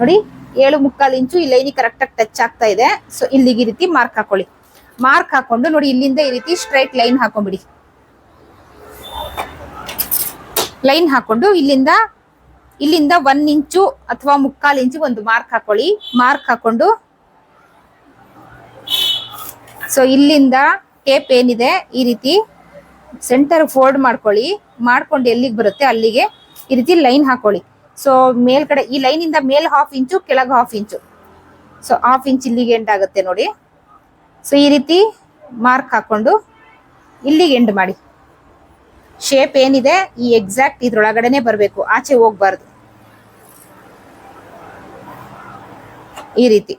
ನೋಡಿ, ಏಳು ಮುಕ್ಕಾಲ್ ಇಂಚು ಈ ಲೈನಿಗೆ ಕರೆಕ್ಟಾಗಿ ಟಚ್ ಆಗ್ತಾ ಇದೆ. ಸೊ ಇಲ್ಲಿಗೆ ಈ ರೀತಿ ಮಾರ್ಕ್ ಹಾಕೊಳ್ಳಿ. ಮಾರ್ಕ್ ಹಾಕೊಂಡು ನೋಡಿ ಇಲ್ಲಿಂದ ಈ ರೀತಿ ಸ್ಟ್ರೈಟ್ ಲೈನ್ ಹಾಕೊಂಡ್ಬಿಡಿ. ಲೈನ್ ಹಾಕೊಂಡು ಇಲ್ಲಿಂದ ಇಲ್ಲಿಂದ ಒನ್ ಇಂಚು ಅಥವಾ ಮುಕ್ಕಾಲ್ ಇಂಚು ಒಂದು ಮಾರ್ಕ್ ಹಾಕೊಳ್ಳಿ. ಮಾರ್ಕ್ ಹಾಕೊಂಡು. ಸೊ ಇಲ್ಲಿಂದ ಟೇಪ್ ಏನಿದೆ ಈ ರೀತಿ ಸೆಂಟರ್ ಫೋಲ್ಡ್ ಮಾಡ್ಕೊಳ್ಳಿ. ಮಾಡ್ಕೊಂಡು ಎಲ್ಲಿಗೆ ಬರುತ್ತೆ ಅಲ್ಲಿಗೆ ಈ ರೀತಿ ಲೈನ್ ಹಾಕೊಳ್ಳಿ. ಸೊ ಮೇಲ್ಗಡೆ ಈ ಲೈನ್ ಇಂದ ಮೇಲ್ ಹಾಫ್ ಇಂಚು, ಕೆಳಗೆ half inch. So half inch ಇಲ್ಲಿಗೆ ಎಂಡ್ ಆಗುತ್ತೆ ನೋಡಿ. ಸೊ ಈ ರೀತಿ ಮಾರ್ಕ್ ಹಾಕೊಂಡು ಇಲ್ಲಿಗೆ ಎಂಡ್ ಮಾಡಿ. ಶೇಪ್ ಏನಿದೆ ಈ ಎಕ್ಸಾಕ್ಟ್ ಇದ್ರೊಳಗಡೆನೆ ಬರಬೇಕು. ಆಚೆ ಹೋಗ್ಬಾರ್ದು. ಈ ರೀತಿ.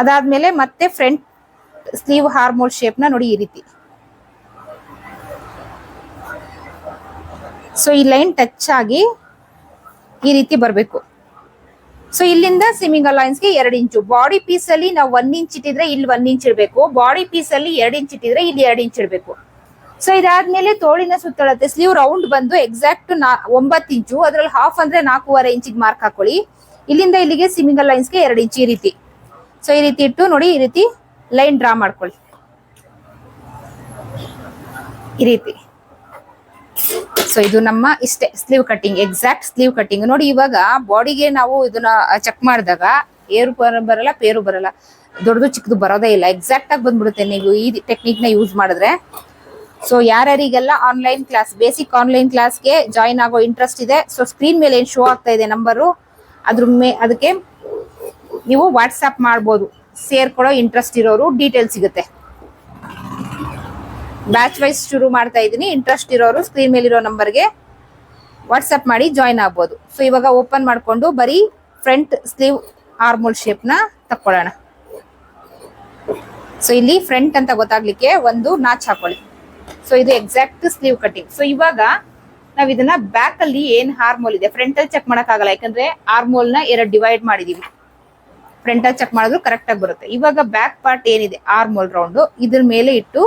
ಅದಾದ್ಮೇಲೆ ಮತ್ತೆ ಫ್ರಂಟ್ ಸ್ಲೀವ್ ಹಾರ್ಮೋಲ್ ಶೇಪ್ನ ನೋಡಿ ಈ ರೀತಿ. ಸೊ ಈ ಲೈನ್ ಟಚ್ ಆಗಿ ಈ ರೀತಿ ಬರಬೇಕು. ಸೊ ಇಲ್ಲಿಂದ ಸಿಮಿಂಗ್ ಅಲೈನ್ಸ್ಗೆ ಎರಡು ಇಂಚು. ಬಾಡಿ ಪೀಸ್ ಅಲ್ಲಿ ನಾವು ಒನ್ ಇಂಚ್ ಇಟ್ಟಿದ್ರೆ ಇಲ್ಲಿ ಒನ್ ಇಂಚ್ ಇಡಬೇಕು. ಬಾಡಿ ಪೀಸ್ ಅಲ್ಲಿ ಎರಡು ಇಂಚ್ ಇಟ್ಟಿದ್ರೆ ಇಲ್ಲಿ ಎರಡು ಇಂಚ್ ಇಡಬೇಕು. ಸೊ ಇದಾದ್ಮೇಲೆ ತೋಳಿನ ಸುತ್ತಳತೆ ಸ್ಲೀವ್ ರೌಂಡ್ ಬಂದು ಎಕ್ಸಾಕ್ಟ್ ನಾ ಒಂಬತ್ತು ಇಂಚು. ಅದ್ರಲ್ಲಿ ಹಾಫ್ ಅಂದ್ರೆ ನಾಲ್ಕೂವರೆ ಇಂಚಿಗೆ ಮಾರ್ಕ್ ಹಾಕೊಳ್ಳಿ. ಇಲ್ಲಿಂದ ಇಲ್ಲಿಗೆ ಸಿಮಿಂಗಲ್ ಲೈನ್ಸ್ಗೆ ಎರಡು ಇಂಚ್ ಈ ರೀತಿ. ಸೊ ಈ ರೀತಿ ಇಟ್ಟು ನೋಡಿ, ಈ ರೀತಿ ಲೈನ್ ಡ್ರಾ ಮಾಡ್ಕೊಳ್ಳಿ. ಈ ರೀತಿ. ಸೊ ಇದು ನಮ್ಮ ಇಷ್ಟೇ sleeve cutting exact sleeve cutting ನೋಡಿ, ಇವಾಗ ಬಾಡಿಗೆ ನಾವು ಇದನ್ನ ಚೆಕ್ ಮಾಡಿದಾಗ ಏರು ಬರಲ್ಲ, ಪೇರು ಬರಲ್ಲ. ದೊಡ್ಡದು ಚಿಕ್ಕದು ಬರೋದೇ ಇಲ್ಲ. ಎಕ್ಸಾಕ್ಟ್ ಆಗಿ ಬಂದ್ಬಿಡುತ್ತೆ. ನೀವು ಈ ಟೆಕ್ನಿಕ್ನ ಯೂಸ್ ಮಾಡಿದ್ರೆ. ಸೊ ಯಾರ್ಯಾರಿಗೆಲ್ಲ ಆನ್ಲೈನ್ ಕ್ಲಾಸ್ ಬೇಸಿಕ್ ಆನ್ಲೈನ್ ಕ್ಲಾಸ್ಗೆ ಜಾಯಿನ್ ಆಗೋ ಇಂಟ್ರೆಸ್ಟ್ ಇದೆ. ಸೊ ಸ್ಕ್ರೀನ್ ಮೇಲೆ ಏನು ಶೋ ಆಗ್ತಾ ಇದೆ ನಂಬರು ಅದ್ರ ಮೇ, ಅದಕ್ಕೆ ನೀವು ವಾಟ್ಸಪ್ ಮಾಡ್ಬೋದು. ಸೇರ್ಕೊಳ್ಳೋ ಇಂಟ್ರೆಸ್ಟ್ ಇರೋರು ಡೀಟೇಲ್ ಸಿಗುತ್ತೆ. ಬ್ಯಾಚ್ ವೈಸ್ ಶುರು ಮಾಡ್ತಾ ಇದ್ದೀನಿ. ಇಂಟ್ರೆಸ್ಟ್ ಇರೋರು ಸ್ಕ್ರೀನ್ ಮೇಲಿರೋ ನಂಬರ್ಗೆ ವಾಟ್ಸಪ್ ಮಾಡಿ ಜಾಯಿನ್ ಆಗ್ಬೋದು. ಸೊ ಇವಾಗ ಓಪನ್ ಮಾಡಿಕೊಂಡು ಬರೀ ಫ್ರಂಟ್ ಸ್ಲೀವ್ ಆರ್ಮೋಲ್ ಶೇಪ್ನ ತಕ್ಕೊಳ್ಳೋಣ. ಸೊ ಇಲ್ಲಿ ಫ್ರಂಟ್ ಅಂತ ಗೊತ್ತಾಗ್ಲಿಕ್ಕೆ ಒಂದು ನಾಚ್ ಹಾಕೊಳ್ಳಿ. ಸೊ ಇದು ಎಕ್ಸಾಕ್ಟ್ ಸ್ಲೀವ್ ಕಟಿಂಗ್ ಸೊ ಇವಾಗ ನಾವ್ ಇದನ್ನ ಬ್ಯಾಕ್ ಅಲ್ಲಿ ಏನ್ ಹಾರ್ಮೋಲ್ ಇದೆ? ಫ್ರಂಟ್ ಅಲ್ಲಿ ಚೆಕ್ ಮಾಡಕ್ ಆಗಲ್ಲ ಯಾಕಂದ್ರೆ ಹಾರ್ಮೋಲ್ನ ಎರಡು ಡಿವೈಡ್ ಮಾಡಿದೀವಿ. ಫ್ರಂಟ್ ಅಲ್ಲಿ ಚೆಕ್ ಮಾಡಿದ್ರು ಕರೆಕ್ಟ್ ಆಗಿ ಬರುತ್ತೆ. ಇವಾಗ ಬ್ಯಾಕ್ ಪಾರ್ಟ್ ಏನಿದೆ? ಹಾರ್ಮೋಲ್ ರೌಂಡ್ ಇದ್ರ ಮೇಲೆ ಇಟ್ಟು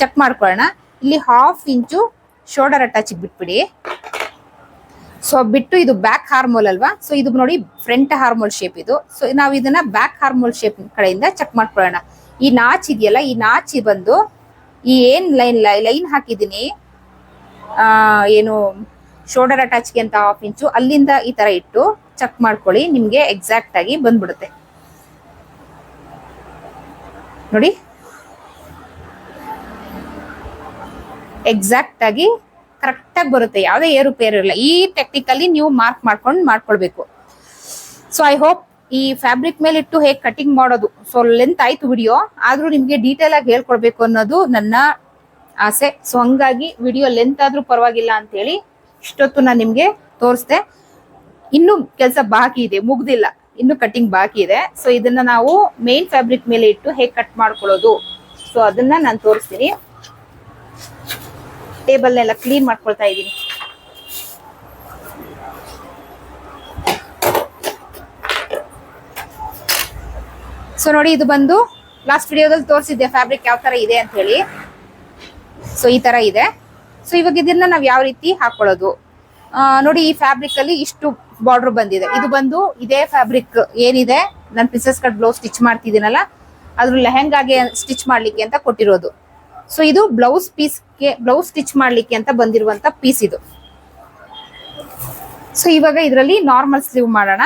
ಚೆಕ್ ಮಾಡ್ಕೊಳ್ಳೋಣ. ಇಲ್ಲಿ ಹಾಫ್ ಇಂಚು ಶೋಲ್ಡರ್ ಅಟ್ಯಾಚ್ ಬಿಟ್ಬಿಡಿ. ಸೊ ಬಿಟ್ಟು ಇದು ಬ್ಯಾಕ್ ಹಾರ್ಮೋಲ್ ಅಲ್ವಾ? ಸೊ ಇದು ನೋಡಿ ಫ್ರಂಟ್ ಹಾರ್ಮೋಲ್ ಶೇಪ್ ಇದು. ಸೊ ನಾವು ಇದನ್ನ ಬ್ಯಾಕ್ ಹಾರ್ಮೋಲ್ ಶೇಪ್ ಕಡೆಯಿಂದ ಚೆಕ್ ಮಾಡ್ಕೊಳ್ಳೋಣ. ಈ ನಾಚ್ ಇದೆಯಲ್ಲ, ಈ ನಾಚಿ ಬಂದು ಈ ಏನ್ ಲೈನ್ ಲೈನ್ ಹಾಕಿದೀನಿ ಏನು ಶೋಲ್ಡರ್ ಅಟ್ಯಾಚ್ಗೆ ಅಂತ ಹಾಫ್ ಇಂಚು ಅಲ್ಲಿಂದ ಈ ತರ ಇಟ್ಟು ಚೆಕ್ ಮಾಡ್ಕೊಳ್ಳಿ, ನಿಮ್ಗೆ ಎಕ್ಸಾಕ್ಟ್ ಆಗಿ ಬಂದ್ಬಿಡುತ್ತೆ. ನೋಡಿ. ಎಕ್ಸಾಕ್ಟ್ ಆಗಿ ಕರೆಕ್ಟಾಗಿ ಬರುತ್ತೆ, ಯಾವುದೇ ಏರುಪೇರು ಇರಲ್ಲ. ಈ ಟೆಕ್ನಿಕಲ್ಲಿ ನೀವು ಮಾರ್ಕ್ ಮಾಡ್ಕೊಂಡು ಮಾಡ್ಕೊಳ್ಬೇಕು. ಸೊ ಐ ಹೋಪ್ ಈ ಫ್ಯಾಬ್ರಿಕ್ ಮೇಲೆ ಇಟ್ಟು ಹೇಗೆ ಕಟಿಂಗ್ ಮಾಡೋದು. ಸೊ ಲೆಂತ್ ಆಯ್ತು ವಿಡಿಯೋ ಆದ್ರೂ ನಿಮ್ಗೆ ಡೀಟೇಲ್ ಆಗಿ ಹೇಳ್ಕೊಡ್ಬೇಕು ಅನ್ನೋದು ನನ್ನ ಆಸೆ. ಸೊ ಹಂಗಾಗಿ ವಿಡಿಯೋ ಲೆಂತ್ ಆದ್ರೂ ಪರವಾಗಿಲ್ಲ ಅಂತೇಳಿ ಇಷ್ಟೊತ್ತು ನಾನು ನಿಮ್ಗೆ ತೋರಿಸ್ದೆ. ಇನ್ನು ಕೆಲಸ ಬಾಕಿ ಇದೆ, ಮುಗ್ದಿಲ್ಲ. ಇನ್ನು ಕಟಿಂಗ್ ಬಾಕಿ ಇದೆ. ಸೊ ಇದನ್ನ ನಾವು ಮೇನ್ ಫ್ಯಾಬ್ರಿಕ್ ಮೇಲೆ ಇಟ್ಟು ಹೇಗೆ ಕಟ್ ಮಾಡ್ಕೊಳ್ಳೋದು? ಸೊ ಅದನ್ನ ನಾನು ತೋರಿಸ್ತೀನಿ. ಟೇಬಲ್ನೆಲ್ಲ ಕ್ಲೀನ್ ಮಾಡ್ಕೊಳ್ತಾ ಇದ್ದೀನಿ. ಸೊ ನೋಡಿ ಇದು ಬಂದು ಲಾಸ್ಟ್ ವಿಡಿಯೋದಲ್ಲಿ ತೋರಿಸಿದ್ದೆ ಫ್ಯಾಬ್ರಿಕ್ ಯಾವ ತರ ಇದೆ ಅಂತ ಹೇಳಿ ಸೊ ಈ ತರ ಇದೆ. ಸೊ ಇವಾಗ ಇದನ್ನ ನಾವ್ ಯಾವ ರೀತಿ ಹಾಕೊಳ್ಳೋದು? ನೋಡಿ ಈ ಫ್ಯಾಬ್ರಿಕ್ ಅಲ್ಲಿ ಇಷ್ಟು ಬಾರ್ಡರ್ ಬಂದಿದೆ. ಇದು ಬಂದು ಇದೇ ಫ್ಯಾಬ್ರಿಕ್ ಏನಿದೆ? ನಾನು ಪ್ರಿನ್ಸಸ್ ಕಟ್ ಬ್ಲೌಸ್ ಸ್ಟಿಚ್ ಮಾಡ್ತಿದ್ದೀನಲ್ಲ ಅದ್ರ ಲೆಹೆಂಗಾಗೆ ಸ್ಟಿಚ್ ಮಾಡ್ಲಿಕ್ಕೆ ಅಂತ ಕೊಟ್ಟಿರೋದು. ಸೊ ಇದು ಬ್ಲೌಸ್ ಪೀಸ್ಗೆ ಬ್ಲೌಸ್ ಸ್ಟಿಚ್ ಮಾಡ್ಲಿಕ್ಕೆ ಅಂತ ಬಂದಿರುವಂತ ಪೀಸ್ ಇದು. ಸೊ ಇವಾಗ ಇದರಲ್ಲಿ ನಾರ್ಮಲ್ ಸ್ಲೀವ್ ಮಾಡೋಣ.